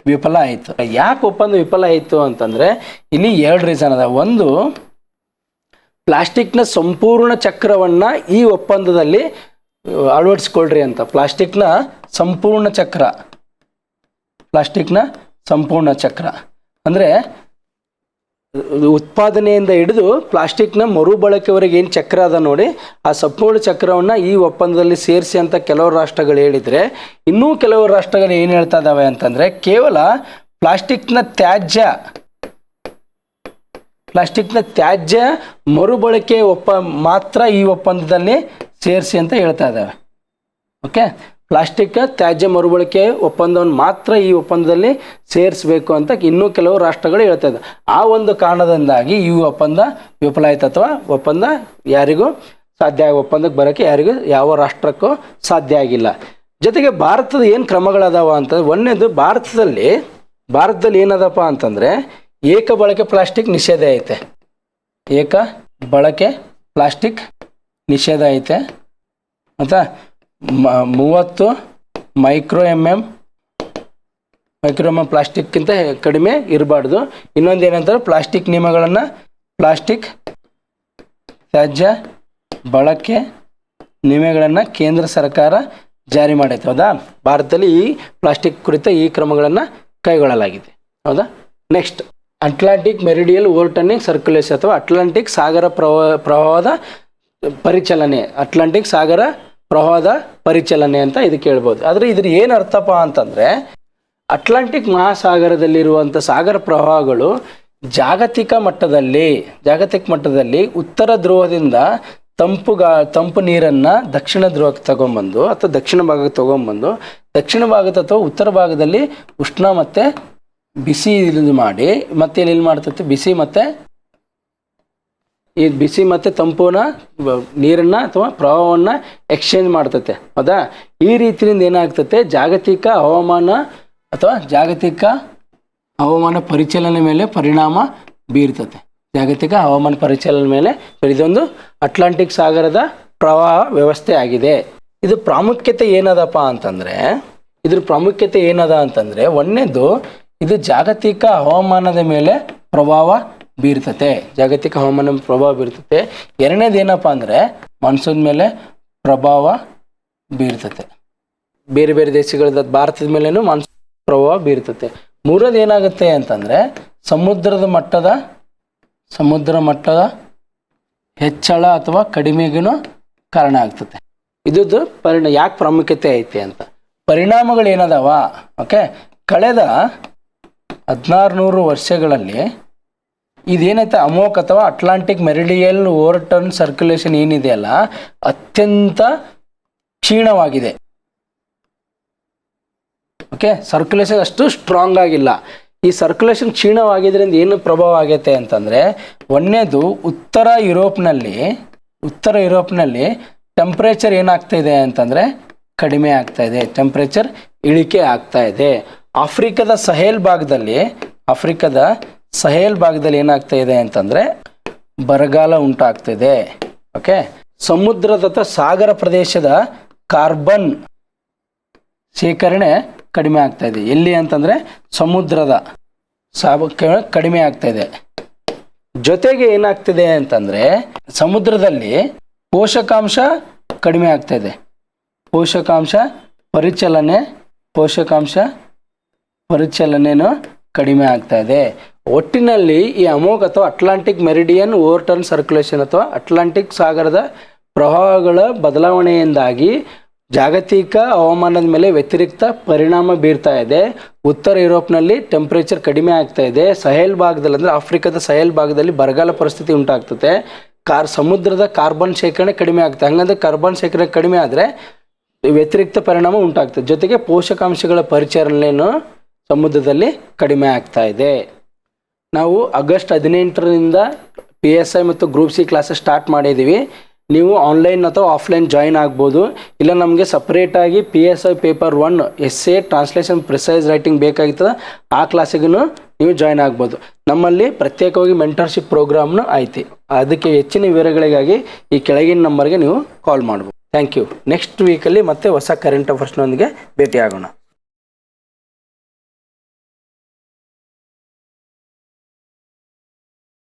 ವಿಫಲ ಆಯಿತು. ಯಾಕೆ ಒಪ್ಪಂದ ವಿಫಲ ಆಯಿತು ಅಂತಂದರೆ ಇಲ್ಲಿ ಎರಡು ರೀಸನ್ ಅದ. ಒಂದು, ಪ್ಲಾಸ್ಟಿಕ್ನ ಸಂಪೂರ್ಣ ಚಕ್ರವನ್ನು ಈ ಒಪ್ಪಂದದಲ್ಲಿ ಅಳವಡಿಸ್ಕೊಳ್ರಿ ಅಂತ. ಪ್ಲಾಸ್ಟಿಕ್ನ ಸಂಪೂರ್ಣ ಚಕ್ರ. ಪ್ಲಾಸ್ಟಿಕ್ನ ಸಂಪೂರ್ಣ ಚಕ್ರ. ಅಂದರೆ ಉತ್ಪಾದನೆಯಿಂದ ಹಿಡಿದು ಪ್ಲಾಸ್ಟಿಕ್ನ ಮರುಬಳಕೆವರೆಗೆ ಏನು ಚಕ್ರ ಅದ ನೋಡಿ, ಆ ಸಂಪೂರ್ಣ ಚಕ್ರವನ್ನು ಈ ಒಪ್ಪಂದದಲ್ಲಿ ಸೇರಿಸಿ ಅಂತ ಕೆಲವು ರಾಷ್ಟ್ರಗಳು ಹೇಳಿದರೆ, ಇನ್ನೂ ಕೆಲವು ರಾಷ್ಟ್ರಗಳು ಏನು ಹೇಳ್ತಾ ಇದ್ದಾವೆ ಅಂತಂದರೆ, ಕೇವಲ ಪ್ಲಾಸ್ಟಿಕ್ನ ತ್ಯಾಜ್ಯ ಪ್ಲಾಸ್ಟಿಕ್ನ ತ್ಯಾಜ್ಯ ಮರುಬಳಕೆ ಒಪ್ಪ, ಮಾತ್ರ ಈ ಒಪ್ಪಂದದಲ್ಲಿ ಸೇರಿಸಿ ಅಂತ ಹೇಳ್ತಾ ಇದ್ದಾವೆ ಓಕೆ? ಪ್ಲಾಸ್ಟಿಕ್ ತ್ಯಾಜ್ಯ ಮರುಬಳಕೆ ಒಪ್ಪಂದವನ್ನು ಮಾತ್ರ ಈ ಒಪ್ಪಂದದಲ್ಲಿ ಸೇರಿಸಬೇಕು ಅಂತ ಇನ್ನೂ ಕೆಲವು ರಾಷ್ಟ್ರಗಳು ಹೇಳ್ತಾ ಆ ಒಂದು ಕಾರಣದಿಂದಾಗಿ ಈ ಒಪ್ಪಂದ ವಿಫಲ ಆಯ್ತು ಅಥವಾ ಒಪ್ಪಂದ ಯಾರಿಗೂ ಸಾಧ್ಯ ಆಗ ಒಪ್ಪಂದಕ್ಕೆ ಬರೋಕ್ಕೆ ಯಾರಿಗೂ ಯಾವ ರಾಷ್ಟ್ರಕ್ಕೂ ಸಾಧ್ಯ ಆಗಿಲ್ಲ. ಜೊತೆಗೆ ಭಾರತದ ಏನು ಕ್ರಮಗಳದಾವ ಅಂತ ಒಂದನೇದು ಭಾರತದಲ್ಲಿ ಭಾರತದಲ್ಲಿ ಏನದಪ್ಪ ಅಂತಂದರೆ ಏಕ ಬಳಕೆ ಪ್ಲಾಸ್ಟಿಕ್ ನಿಷೇಧ ಐತೆ. ಏಕ ಬಳಕೆ ಪ್ಲಾಸ್ಟಿಕ್ ನಿಷೇಧ ಐತೆ. ಮ ಮೂವತ್ತು micro M M micro M M ಪ್ಲಾಸ್ಟಿಕ್ಕಿಂತ ಕಡಿಮೆ ಇರಬಾರ್ದು. ಇನ್ನೊಂದು ಏನಂತಾರೆ? ಪ್ಲಾಸ್ಟಿಕ್ ನಿಯಮಗಳನ್ನು ಪ್ಲಾಸ್ಟಿಕ್, ತ್ಯಾಜ್ಯ, ಬಳಕೆ ನಿಯಮಗಳನ್ನು ಕೇಂದ್ರ ಸರ್ಕಾರ ಜಾರಿ ಮಾಡೈತೆ. ಹೌದಾ? ಭಾರತದಲ್ಲಿ ಈ ಪ್ಲಾಸ್ಟಿಕ್ ಕುರಿತ ಈ ಕ್ರಮಗಳನ್ನು ಕೈಗೊಳ್ಳಲಾಗಿದೆ. ಹೌದಾ? Next, Atlantic meridional overturning circulation ಅಥವಾ ಅಟ್ಲಾಂಟಿಕ್ ಸಾಗರ ಪ್ರವಾಹ ಪ್ರವಾಹದ ಪರಿಚಲನೆ. ಅಟ್ಲಾಂಟಿಕ್ ಸಾಗರ ಪ್ರವಾಹದ ಪರಿಚಲನೆ ಅಂತ ಇದು ಕೇಳ್ಬೋದು. ಆದರೆ ಇದ್ರ ಏನು ಅರ್ಥಪ್ಪ ಅಂತಂದರೆ, ಅಟ್ಲಾಂಟಿಕ್ ಮಹಾಸಾಗರದಲ್ಲಿರುವಂಥ ಸಾಗರ ಪ್ರವಾಹಗಳು ಜಾಗತಿಕ ಮಟ್ಟದಲ್ಲಿ ಜಾಗತಿಕ ಮಟ್ಟದಲ್ಲಿ ಉತ್ತರ ಧ್ರುವದಿಂದ ತಂಪು ಗಾ, ತಂಪು ನೀರನ್ನು ದಕ್ಷಿಣ ಧ್ರುವಕ್ಕೆ ತಗೊಂಬಂದು ಅಥವಾ ದಕ್ಷಿಣ ಭಾಗಕ್ಕೆ ತಗೊಂಬಂದು, ದಕ್ಷಿಣ ಭಾಗದ ಅಥವಾ ಉತ್ತರ ಭಾಗದಲ್ಲಿ ಉಷ್ಣ ಮತ್ತು ಬಿಸಿ ಇದು ಮಾಡಿ ಮತ್ತೆ ಇಲ್ಲಿ ಮಾಡ್ತೈತೆ? ಬಿಸಿ ಮತ್ತು ಈ ಬಿಸಿ ಮತ್ತು ತಂಪುನ ನೀರನ್ನು ಅಥವಾ ಪ್ರವಾಹವನ್ನು ಎಕ್ಸ್ಚೇಂಜ್ ಮಾಡ್ತತೆ. ಹೌದಾ? ಈ ರೀತಿಯಿಂದ ಏನಾಗ್ತತೆ? ಜಾಗತಿಕ ಹವಾಮಾನ ಅಥವಾ ಜಾಗತಿಕ ಹವಾಮಾನ ಪರಿಚಲನೆ ಮೇಲೆ ಪರಿಣಾಮ ಬೀರ್ತತೆ. ಜಾಗತಿಕ ಹವಾಮಾನ ಪರಿಚಲನೆ ಮೇಲೆ ಇದೊಂದು ಅಟ್ಲಾಂಟಿಕ್ ಸಾಗರದ ಪ್ರವಾಹ ವ್ಯವಸ್ಥೆ ಆಗಿದೆ. ಇದು ಪ್ರಾಮುಖ್ಯತೆ ಏನದಪ್ಪ ಅಂತಂದರೆ, ಇದ್ರ ಪ್ರಾಮುಖ್ಯತೆ ಏನದ ಅಂತಂದರೆ, ಒಂದನೇದು ಇದು ಜಾಗತಿಕ ಹವಾಮಾನದ ಮೇಲೆ ಪ್ರಭಾವ ಬೀರ್ತತೆ, ಜಾಗತಿಕ ಹವಾಮಾನ ಪ್ರಭಾವ ಬೀರ್ತತೆ. ಎರಡನೇದು ಏನಪ್ಪ ಅಂದರೆ ಮಾನ್ಸೂನ್ ಮೇಲೆ ಪ್ರಭಾವ ಬೀರ್ತತೆ. ಬೇರೆ ಬೇರೆ ದೇಶಗಳ ಭಾರತದ ಮೇಲೇನು ಮಾನ್ಸೂನ್ ಪ್ರಭಾವ ಬೀರ್ತತೆ. ಮೂರನೇದು ಏನಾಗುತ್ತೆ ಅಂತಂದರೆ ಸಮುದ್ರದ ಮಟ್ಟದ, ಸಮುದ್ರ ಮಟ್ಟದ ಹೆಚ್ಚಳ ಅಥವಾ ಕಡಿಮೆಗೂ ಕಾರಣ ಆಗ್ತದೆ ಇದು ಪರಿಣ, ಯಾಕೆ ಪ್ರಾಮುಖ್ಯತೆ ಐತೆ ಅಂತ. ಪರಿಣಾಮಗಳು ಏನದಾವ ಓಕೆ, ಕಳೆದ ಹದಿನಾರು ನೂರು ವರ್ಷಗಳಲ್ಲಿ ಇದೇನೈತೆ ಅಮೋಕ್ ಅಥವಾ ಅಟ್ಲಾಂಟಿಕ್ ಮೆರಿಡಿಯಲ್ ಓವರ್ಟರ್ನ್ ಸರ್ಕ್ಯುಲೇಷನ್ ಏನಿದೆಯಲ್ಲ ಅತ್ಯಂತ ಕ್ಷೀಣವಾಗಿದೆ. ಓಕೆ ಸರ್ಕ್ಯುಲೇಷನ್ ಅಷ್ಟು ಸ್ಟ್ರಾಂಗ್ ಆಗಿಲ್ಲ. ಈ ಸರ್ಕ್ಯುಲೇಷನ್ ಕ್ಷೀಣವಾಗಿದ್ದರಿಂದ ಏನು ಪ್ರಭಾವ ಆಗೈತೆ ಅಂತಂದರೆ, ಒಂದನೇದು ಉತ್ತರ ಯುರೋಪ್ನಲ್ಲಿ ಉತ್ತರ ಯುರೋಪ್ನಲ್ಲಿ ಟೆಂಪ್ರೇಚರ್ ಏನಾಗ್ತಾ ಇದೆ ಅಂತಂದರೆ ಕಡಿಮೆ ಆಗ್ತಾ ಇದೆ ಟೆಂಪ್ರೇಚರ್ ಇಳಿಕೆ ಆಗ್ತಾ ಇದೆ ಆಫ್ರಿಕಾದ ಸಹೇಲ್ ಭಾಗದಲ್ಲಿ, ಆಫ್ರಿಕಾದ ಸಹೇಲ್ ಭಾಗದಲ್ಲಿ ಏನಾಗ್ತಾ ಇದೆ ಅಂತಂದ್ರೆ ಬರಗಾಲ ಉಂಟಾಗ್ತಿದೆ ಓಕೆ ಸಮುದ್ರದ ಅಥವಾ ಸಾಗರ ಪ್ರದೇಶದ ಕಾರ್ಬನ್ ಶೇಖರಣೆ ಕಡಿಮೆ ಆಗ್ತಾ ಇದೆ. ಎಲ್ಲಿ ಅಂತಂದ್ರೆ ಸಮುದ್ರದ ಸಾಬ ಕಡಿಮೆ ಆಗ್ತಾ ಇದೆ. ಜೊತೆಗೆ ಏನಾಗ್ತಿದೆ ಅಂತಂದ್ರೆ ಸಮುದ್ರದಲ್ಲಿ ಪೋಷಕಾಂಶ ಕಡಿಮೆ ಆಗ್ತಾ ಇದೆ. ಪೋಷಕಾಂಶ ಪರಿಚಲನೆ, ಪೋಷಕಾಂಶ ಪರಿಚಲನೆಯೂ ಕಡಿಮೆ ಆಗ್ತಾ ಇದೆ. ಒಟ್ಟಿನಲ್ಲಿ ಈ ಅಮೋಘ ಅಥವಾ ಅಟ್ಲಾಂಟಿಕ್ ಮೆರಿಡಿಯನ್ ಓವರ್ಟರ್ನ್ ಸರ್ಕ್ಯುಲೇಷನ್ ಅಥವಾ ಅಟ್ಲಾಂಟಿಕ್ ಸಾಗರದ ಪ್ರವಾಹಗಳ ಬದಲಾವಣೆಯಿಂದಾಗಿ ಜಾಗತಿಕ ಹವಾಮಾನದ ಮೇಲೆ ವ್ಯತಿರಿಕ್ತ ಪರಿಣಾಮ ಬೀರ್ತಾ ಇದೆ. ಉತ್ತರ ಯುರೋಪ್ನಲ್ಲಿ ಟೆಂಪರೇಚರ್ ಕಡಿಮೆ ಆಗ್ತಾ ಇದೆ. ಸಹೇಲ್ ಭಾಗದಲ್ಲಿ ಅಂದರೆ ಆಫ್ರಿಕಾದ ಸಹೇಲ್ ಭಾಗದಲ್ಲಿ ಬರಗಾಲ ಪರಿಸ್ಥಿತಿ ಉಂಟಾಗ್ತದೆ. ಕಾರ್ ಸಮುದ್ರದ ಕಾರ್ಬನ್ ಶೇಖರಣೆ ಕಡಿಮೆ ಆಗ್ತದೆ. ಹಂಗಂದ್ರೆ ಕಾರ್ಬನ್ ಶೇಖರಣೆ ಕಡಿಮೆ ಆದರೆ ವ್ಯತಿರಿಕ್ತ ಪರಿಣಾಮ ಉಂಟಾಗ್ತದೆ. ಜೊತೆಗೆ ಪೋಷಕಾಂಶಗಳ ಪರಿಚರಣೆಯನ್ನು ಸಮುದ್ರದಲ್ಲಿ ಕಡಿಮೆ ಆಗ್ತಾ ಇದೆ. ನಾವು ಆಗಸ್ಟ್ ಹದಿನೆಂಟರಿಂದ ಪಿ ಎಸ್ ಐ ಮತ್ತು ಗ್ರೂಪ್ ಸಿ ಕ್ಲಾಸಸ್ ಸ್ಟಾರ್ಟ್ ಮಾಡಿದ್ದೀವಿ. ನೀವು ಆನ್ಲೈನ್ ಅಥವಾ ಆಫ್ಲೈನ್ ಜಾಯಿನ್ ಆಗ್ಬೋದು. ಇಲ್ಲ ನಮಗೆ ಸಪ್ರೇಟಾಗಿ P S I paper one S A translation precis writing ಬೇಕಾಗ್ತದೆ ಆ ಕ್ಲಾಸಿಗೂ ನೀವು ಜಾಯಿನ್ ಆಗ್ಬೋದು. ನಮ್ಮಲ್ಲಿ ಪ್ರತ್ಯೇಕವಾಗಿ ಮೆಂಟರ್ಶಿಪ್ ಪ್ರೋಗ್ರಾಮ್ನು ಐತಿ. ಅದಕ್ಕೆ ಹೆಚ್ಚಿನ ವಿವರಗಳಿಗಾಗಿ ಈ ಕೆಳಗಿನ ನಂಬರ್ಗೆ ನೀವು ಕಾಲ್ ಮಾಡ್ಬೋದು. ಥ್ಯಾಂಕ್ ಯು ನೆಕ್ಸ್ಟ್ ವೀಕಲ್ಲಿ ಮತ್ತೆ ಹೊಸ ಕರೆಂಟ್ ಅಫೇರ್ಸ್ನೊಂದಿಗೆ ಭೇಟಿ ಆಗೋಣ